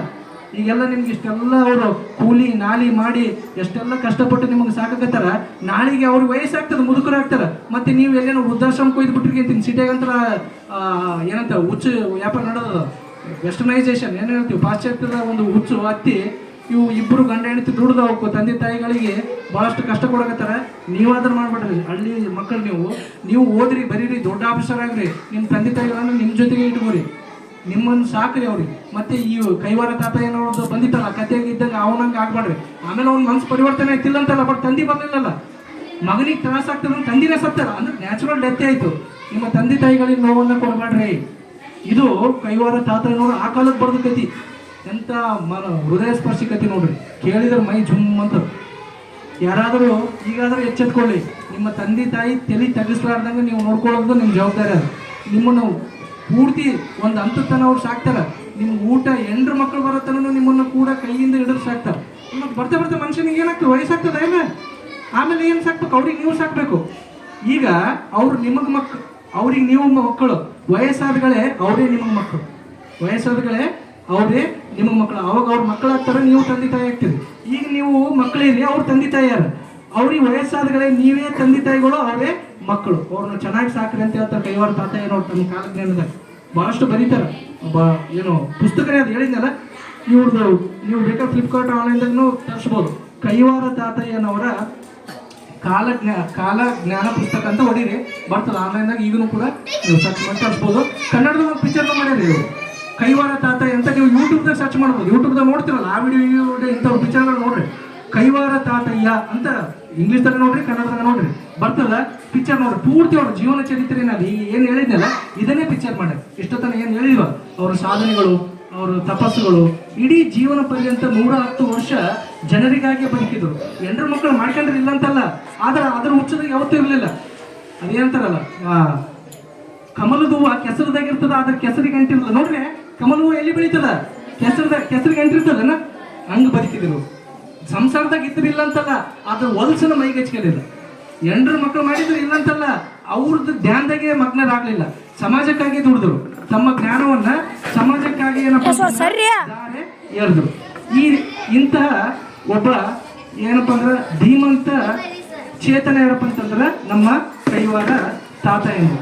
ಈಗೆಲ್ಲ ನಿಮ್ಗೆ ಇಷ್ಟೆಲ್ಲ ಅವರು ಕೂಲಿ, ನಾಲಿ ಮಾಡಿ ಎಷ್ಟೆಲ್ಲ ಕಷ್ಟಪಟ್ಟು ನಿಮಗೆ ಸಾಕಾಗತ್ತಾರ ನಾಳೆಗೆ ಅವ್ರ ವಯಸ್ಸಾಗ್ತದೆ ಮುದುಕರಾಗ್ತಾರ ಮತ್ತೆ ನೀವು ಎಲ್ಲೇನೋ ವೃದ್ಧಾಶ್ರಮ ಕೊಯ್ದು ಬಿಟ್ಟಿರ್ತೀನಿ ಸಿಟಿಯಾಗಂತರ ಏನಂತ ಹುಚ್ಚು ವ್ಯಾಪಾರ ನಡೆದ ವೆಸ್ಟರ್ನೈಸೇಷನ್ ಏನು ಹೇಳ್ತೀವಿ? ಪಾಶ್ಚಾತ್ಯದ ಒಂದು ಹುಚ್ಚು ಹತ್ತಿ ಇವು ಇಬ್ಬರು ಗಂಡ ಹೆಂಡತಿ ದುಡ್ದು ಅವಕ್ಕು ತಂದೆ ತಾಯಿಗಳಿಗೆ ಭಾಳಷ್ಟು ಕಷ್ಟ ಕೊಡಕತ್ತಾರ. ನೀವಾದ್ರೂ ಮಾಡ್ಬೇಡ್ರಿ. ಹಳ್ಳಿ ಮಕ್ಕಳು ನೀವು ನೀವು ಓದ್ರಿ, ಬರೀರಿ, ದೊಡ್ಡ ಆಫೀಸರ್ ಆಗ್ರಿ. ನಿಮ್ಮ ತಂದೆ ತಾಯಿಗಳನ್ನು ನಿಮ್ಮ ಜೊತೆಗೆ ಇಟ್ಕೋರಿ. ನಿಮ್ಮನ್ನು ಸಾಕ್ರಿ ಅವ್ರಿಗೆ. ಮತ್ತೆ ಈ ಕೈವಾರ ತಾತ ಏನೋದು ಬಂದಿತ್ತಲ್ಲ ಕತೆಯಾಗಿ ಇದ್ದಂಗೆ ಅವನಂಗೆ ಆಗ್ಬಾಡ್ರಿ ಆಮೇಲೆ ಅವ್ನ ಮನ್ಸು ಪರಿವರ್ತನೆ ಆಯ್ತಿಲ್ಲ ಅಂತಲ್ಲ ಬಟ್ ತಂದೆ ಬರಲಿಲ್ಲಲ್ಲ. ಮಗನಿಗೆ ತ್ರಾಸ ಆಗ್ತದೆ ತಂದಿನೇ ಸತ್ತಾರ ಅಂದ್ರೆ ನ್ಯಾಚುರಲ್ ಡೆತ್ ಆಯ್ತು. ನಿಮ್ಮ ತಂದೆ ತಾಯಿಗಳಿಗೆ ನೋವನ್ನ ಕೊಡಬೇಡ್ರಿ ಇದು ಕೈವಾರ ನೋಡು ಆ ಕಾಲಕ್ಕೆ ಬರ್ದ ಕತಿ. ಎಂತ ಮನ ಹೃದಯ ಸ್ಪರ್ಶಿ ಕತಿ ನೋಡ್ರಿ. ಕೇಳಿದ್ರೆ ಮೈ ಜುಮ್ ಅಂತ. ಯಾರಾದರೂ ಈಗಾದರೂ ಎಚ್ಚೆತ್ಕೊಳ್ಳಿ. ನಿಮ್ಮ ತಂದೆ ತಾಯಿ ತಲೆ ತಗ್ಗಿಸ್ಲಾರ್ದಂಗೆ ನೀವು ನೋಡ್ಕೊಳ್ಳೋದು ನಿಮ್ಮ ಜವಾಬ್ದಾರಿ ಅದು. ನಿಮ್ಮನ್ನು ಪೂರ್ತಿ ಒಂದು ಹಂತತನ ಅವ್ರು ಸಾಕ್ತಾರೆ. ನಿಮ್ಮ ಊಟ ಎಂಡ್ರ ಮಕ್ಕಳು ಬರೋ ನಿಮ್ಮನ್ನು ಕೂಡ ಕೈಯಿಂದ ಹಿಡಿದು ಸಾಕ್ತಾರೆ. ಇವಾಗ ಬರ್ತಾ ಬರ್ತಾ ಮನುಷ್ಯನಿಗೆ ಏನಾಗ್ತದೆ? ವಯಸ್ಸಾಗ್ತದ ಏನ? ಆಮೇಲೆ ಏನು ಸಾಕ್ಬೇಕು? ಅವ್ರಿಗೆ ನೀವು ಸಾಕ್ಬೇಕು. ಈಗ ಅವ್ರು ನಿಮಗೆ ಮಕ್ ಅವ್ರಿಗೆ ನೀವು ಮಕ್ಕಳು. ವಯಸ್ಸಾದಗಳೇ ಅವರೇ ನಿಮ್ಮ ಮಕ್ಕಳು. ವಯಸ್ಸಾದಗಳೇ ಅವರೇ ನಿಮ್ಮ ಮಕ್ಕಳು. ಅವಾಗ ಅವ್ರ ಮಕ್ಕಳಾಗ್ತಾರೆ, ನೀವು ತಂದೆ ತಾಯಿ ಆಗ್ತೀರಿ. ಈಗ ನೀವು ಮಕ್ಕಳಿರಿ ಅವ್ರ ತಂದೆ ತಾಯಿ ಅಲ್ಲ ಅವ್ರಿಗೆ ವಯಸ್ಸಾದಗಳೇ ನೀವೇ ತಂದೆ ತಾಯಿಗಳು, ಅವರೇ ಮಕ್ಕಳು. ಅವ್ರನ್ನ ಚೆನ್ನಾಗಿ ಸಾಕ್ರಿ ಅಂತ ಹೇಳ್ತಾರೆ ಕೈವಾರ ತಾತ ಏನೋ ತಮ್ಮ ಕಾಲಜ್ಞಾನದಾಗ ಬಹಳಷ್ಟು ಬರೀತಾರೆ. ಒಬ್ಬ ಏನು ಪುಸ್ತಕನೇ ಅದು ಹೇಳಿದ್ನಲ್ಲ, ಇವ್ರದ್ದು ನೀವು ಬೇಕಾದ್ರೆ ಫ್ಲಿಪ್ಕಾರ್ಟ್ ಆನ್ಲೈನ್ದಾಗೂ ತರಿಸ್ಬೋದು. ಕೈವಾರ ತಾತಯ್ಯನವರ ಕಾಲ ಜ್ಞಾ, ಕಾಲ ಜ್ಞಾನ ಪುಸ್ತಕ ಅಂತ ಹೊಡೀರಿ. ಬರ್ತದೆ ಆನ್ಲೈನ್ದಾಗ ಈಗಲೂ ಕೂಡ ನೀವು ಸರ್ಚ್ ಮಾಡಿ ತರಿಸ್ಬೋದು. ಕನ್ನಡದ ಒಂದು ಮಾಡ್ಯಾರಿ ಇವರು ಕೈವಾರ ತಾತ ಅಂತ ನೀವು ಯೂಟ್ಯೂಬ್ದಾಗ ಸರ್ಚ್ ಮಾಡ್ಬೋದು. ಯೂಟ್ಯೂಬ್ದಾಗ ನೋಡ್ತಿರಲ್ಲ, ಆ ವಿಡಿಯೋ ಇಂಥವ್ರು ಪಿಕ್ಚರ್ಗಳು ನೋಡ್ರಿ. ಕೈವಾರ ತಾತಯ್ಯ ಅಂತ ಇಂಗ್ಲೀಷ್ದಾಗ ನೋಡ್ರಿ, ಕನ್ನಡದಾಗ ನೋಡ್ರಿ. ಬರ್ತದ ಪಿಕ್ಚರ್ ನೋಡ್ರಿ. ಪೂರ್ತಿ ಅವ್ರ ಜೀವನ ಚರಿತ್ರೆ ನಾನು ಈಗ ಏನು ಹೇಳಿದ್ನಲ್ಲ, ಇದನ್ನೇ ಪಿಕ್ಚರ್ ಮಾಡ್ಯಾರ ಇಷ್ಟೊತ್ತನ ಏನು ಹೇಳಿಲ್ವ? ಅವ್ರ ಸಾಧನೆಗಳು ಅವರ ತಪಸ್ಸುಗಳು. ಇಡೀ ಜೀವನ ಪರ್ಯಂತ ನೂರ ಹತ್ತು ವರ್ಷ ಜನರಿಗಾಗಿ ಬದುಕಿದ್ರು. ಎಂಡ್ರ ಮಕ್ಕಳು ಮಾಡ್ಕೊಂಡ್ರೆ ಇಲ್ಲ ಅಂತಲ್ಲ ಆದ್ರೆ ಅದ್ರ ಹುಚ್ಚದಾಗ ಯಾವತ್ತೂ ಇರಲಿಲ್ಲ. ಅದೇಂತಾರಲ್ಲ ಕಮಲದ ಹೂವು ಕೆಸರದಾಗ ಇರ್ತದ ಅದ್ರ ಕೆಸರಿಗೆ ಅಂಟಿರ್ತದ ನೋಡ್ರಿ, ಕಮಲ ಹೂವು ಎಲ್ಲಿ ಬೆಳೀತದ? ಕೆಸರದ, ಕೆಸರಿಗೆ ಅಂಟಿರ್ತದನ ಹಂಗೆ ಬದುಕಿದ್ರು. ಸಂಸಾರದಾಗ ಇದ್ರಿಲ್ಲ ಅಂತಲ್ಲ ಅದ್ರ ಹೊಲ್ಸನ ಮೈಗೆ ಹಚ್ಕೊಂಡಿಲ್ಲ ಎಂಡ್ರ ಮಕ್ಕಳು ಮಾಡಿದ್ರು ಇಲ್ಲ ಅಂತಲ್ಲ ಅವ್ರದ್ದು ಧ್ಯಾನದಾಗೆ ಮಗ್ನರಾಗ್ಲಿಲ್ಲ. ಸಮಾಜಕ್ಕಾಗಿ ದುಡಿದ್ರು. ತಮ್ಮ ಜ್ಞಾನವನ್ನ ಸಮಾಜಕ್ಕಾಗಿ ಏನಪ್ಪಾ ಹೇಳಿದ್ರು ಈ ಇಂತಹ ಒಬ್ಬ ಏನಪ್ಪಾ ಅಂದ್ರ ಧೀಮಂತ ಚೇತನ ಯಾರಪ್ಪ ಅಂತಂದ್ರ ನಮ್ಮ ಕೈವಾರ ತಾತ ಎಂದು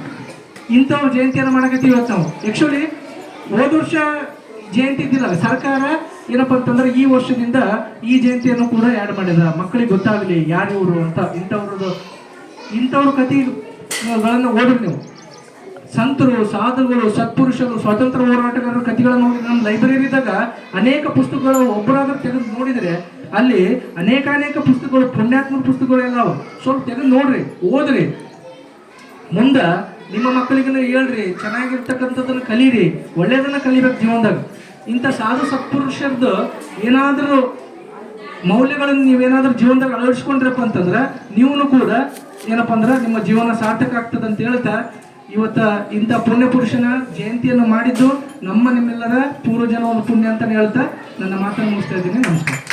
ಇಂಥವ್ರ ಜಯಂತಿಯನ್ನು ಮಾಡಕತ್ತೀವಿ ಇವತ್ತು ನಾವು. ಆ್ಯಕ್ಚುಲಿ ಹೋದ ವರ್ಷ ಜಯಂತಿ ಇದ್ದಿಲ್ಲ ಸರ್ಕಾರ ಏನಪ್ಪ ಅಂತಂದ್ರೆ ಈ ವರ್ಷದಿಂದ ಈ ಜಯಂತಿಯನ್ನು ಕೂಡ ಆ್ಯಡ್ ಮಾಡಿದ. ಮಕ್ಕಳಿಗೆ ಗೊತ್ತಾಗಲಿ ಯಾರು ಇವರು ಅಂತ ಇಂಥವ್ರದ್ದು ಇಂಥವ್ರ ಕಥೆಗಳನ್ನು ಓದ್ರಿ ನೀವು. ಸಂತರು, ಸಾಧುಗಳು, ಸತ್ಪುರುಷರು, ಸ್ವಾತಂತ್ರ್ಯ ಹೋರಾಟಗಾರರ ಕಥೆಗಳನ್ನು ನೋಡಿ ನಮ್ಮ ಇದ್ದಾಗ ಅನೇಕ ಪುಸ್ತಕಗಳು ಒಬ್ಬರಾದ್ರೂ ತೆಗೆದು ನೋಡಿದರೆ ಅಲ್ಲಿ ಅನೇಕ ಅನೇಕ ಪುಸ್ತಕಗಳು ಪುಣ್ಯಾತ್ಮಕ ಪುಸ್ತಕಗಳೆಲ್ಲ ಸ್ವಲ್ಪ ತೆಗೆದು ನೋಡ್ರಿ, ಓದ್ರಿ. ಮುಂದ ನಿಮ್ಮ ಮಕ್ಕಳಿಗೆ ಹೇಳ್ರಿ, ಚೆನ್ನಾಗಿರ್ತಕ್ಕಂಥದ್ದನ್ನು ಕಲೀರಿ ಒಳ್ಳೇದನ್ನ ಕಲಿಬೇಕು ಜೀವನದಾಗ. ಇಂಥ ಸಾಧು, ಸತ್ಪುರುಷರದ್ದು ಏನಾದರೂ ಮೌಲ್ಯಗಳನ್ನು ನೀವೇನಾದ್ರೂ ಜೀವನದಾಗ ಅಳವಡಿಸ್ಕೊಂಡ್ರಪ್ಪ ಅಂತಂದ್ರೆ ನೀವು ಕೂಡ ಏನಪ್ಪ ಅಂದ್ರೆ ನಿಮ್ಮ ಜೀವನ ಸಾರ್ಥಕ ಆಗ್ತದೆ ಅಂತ ಹೇಳ್ತಾ ಇವತ್ತ ಇಂಥ ಪುಣ್ಯ ಪುರುಷನ ಜಯಂತಿಯನ್ನು ಮಾಡಿದ್ದು ನಮ್ಮ ನಿಮ್ಮೆಲ್ಲರ ಪೂರ್ವಜನ ಒಂದು ಪುಣ್ಯ ಅಂತಾನೆ ಹೇಳ್ತಾ ನನ್ನ ಮಾತನ್ನು ಮುಗಿಸ್ತಾ ಇದ್ದೀನಿ. ನಮಸ್ಕಾರ.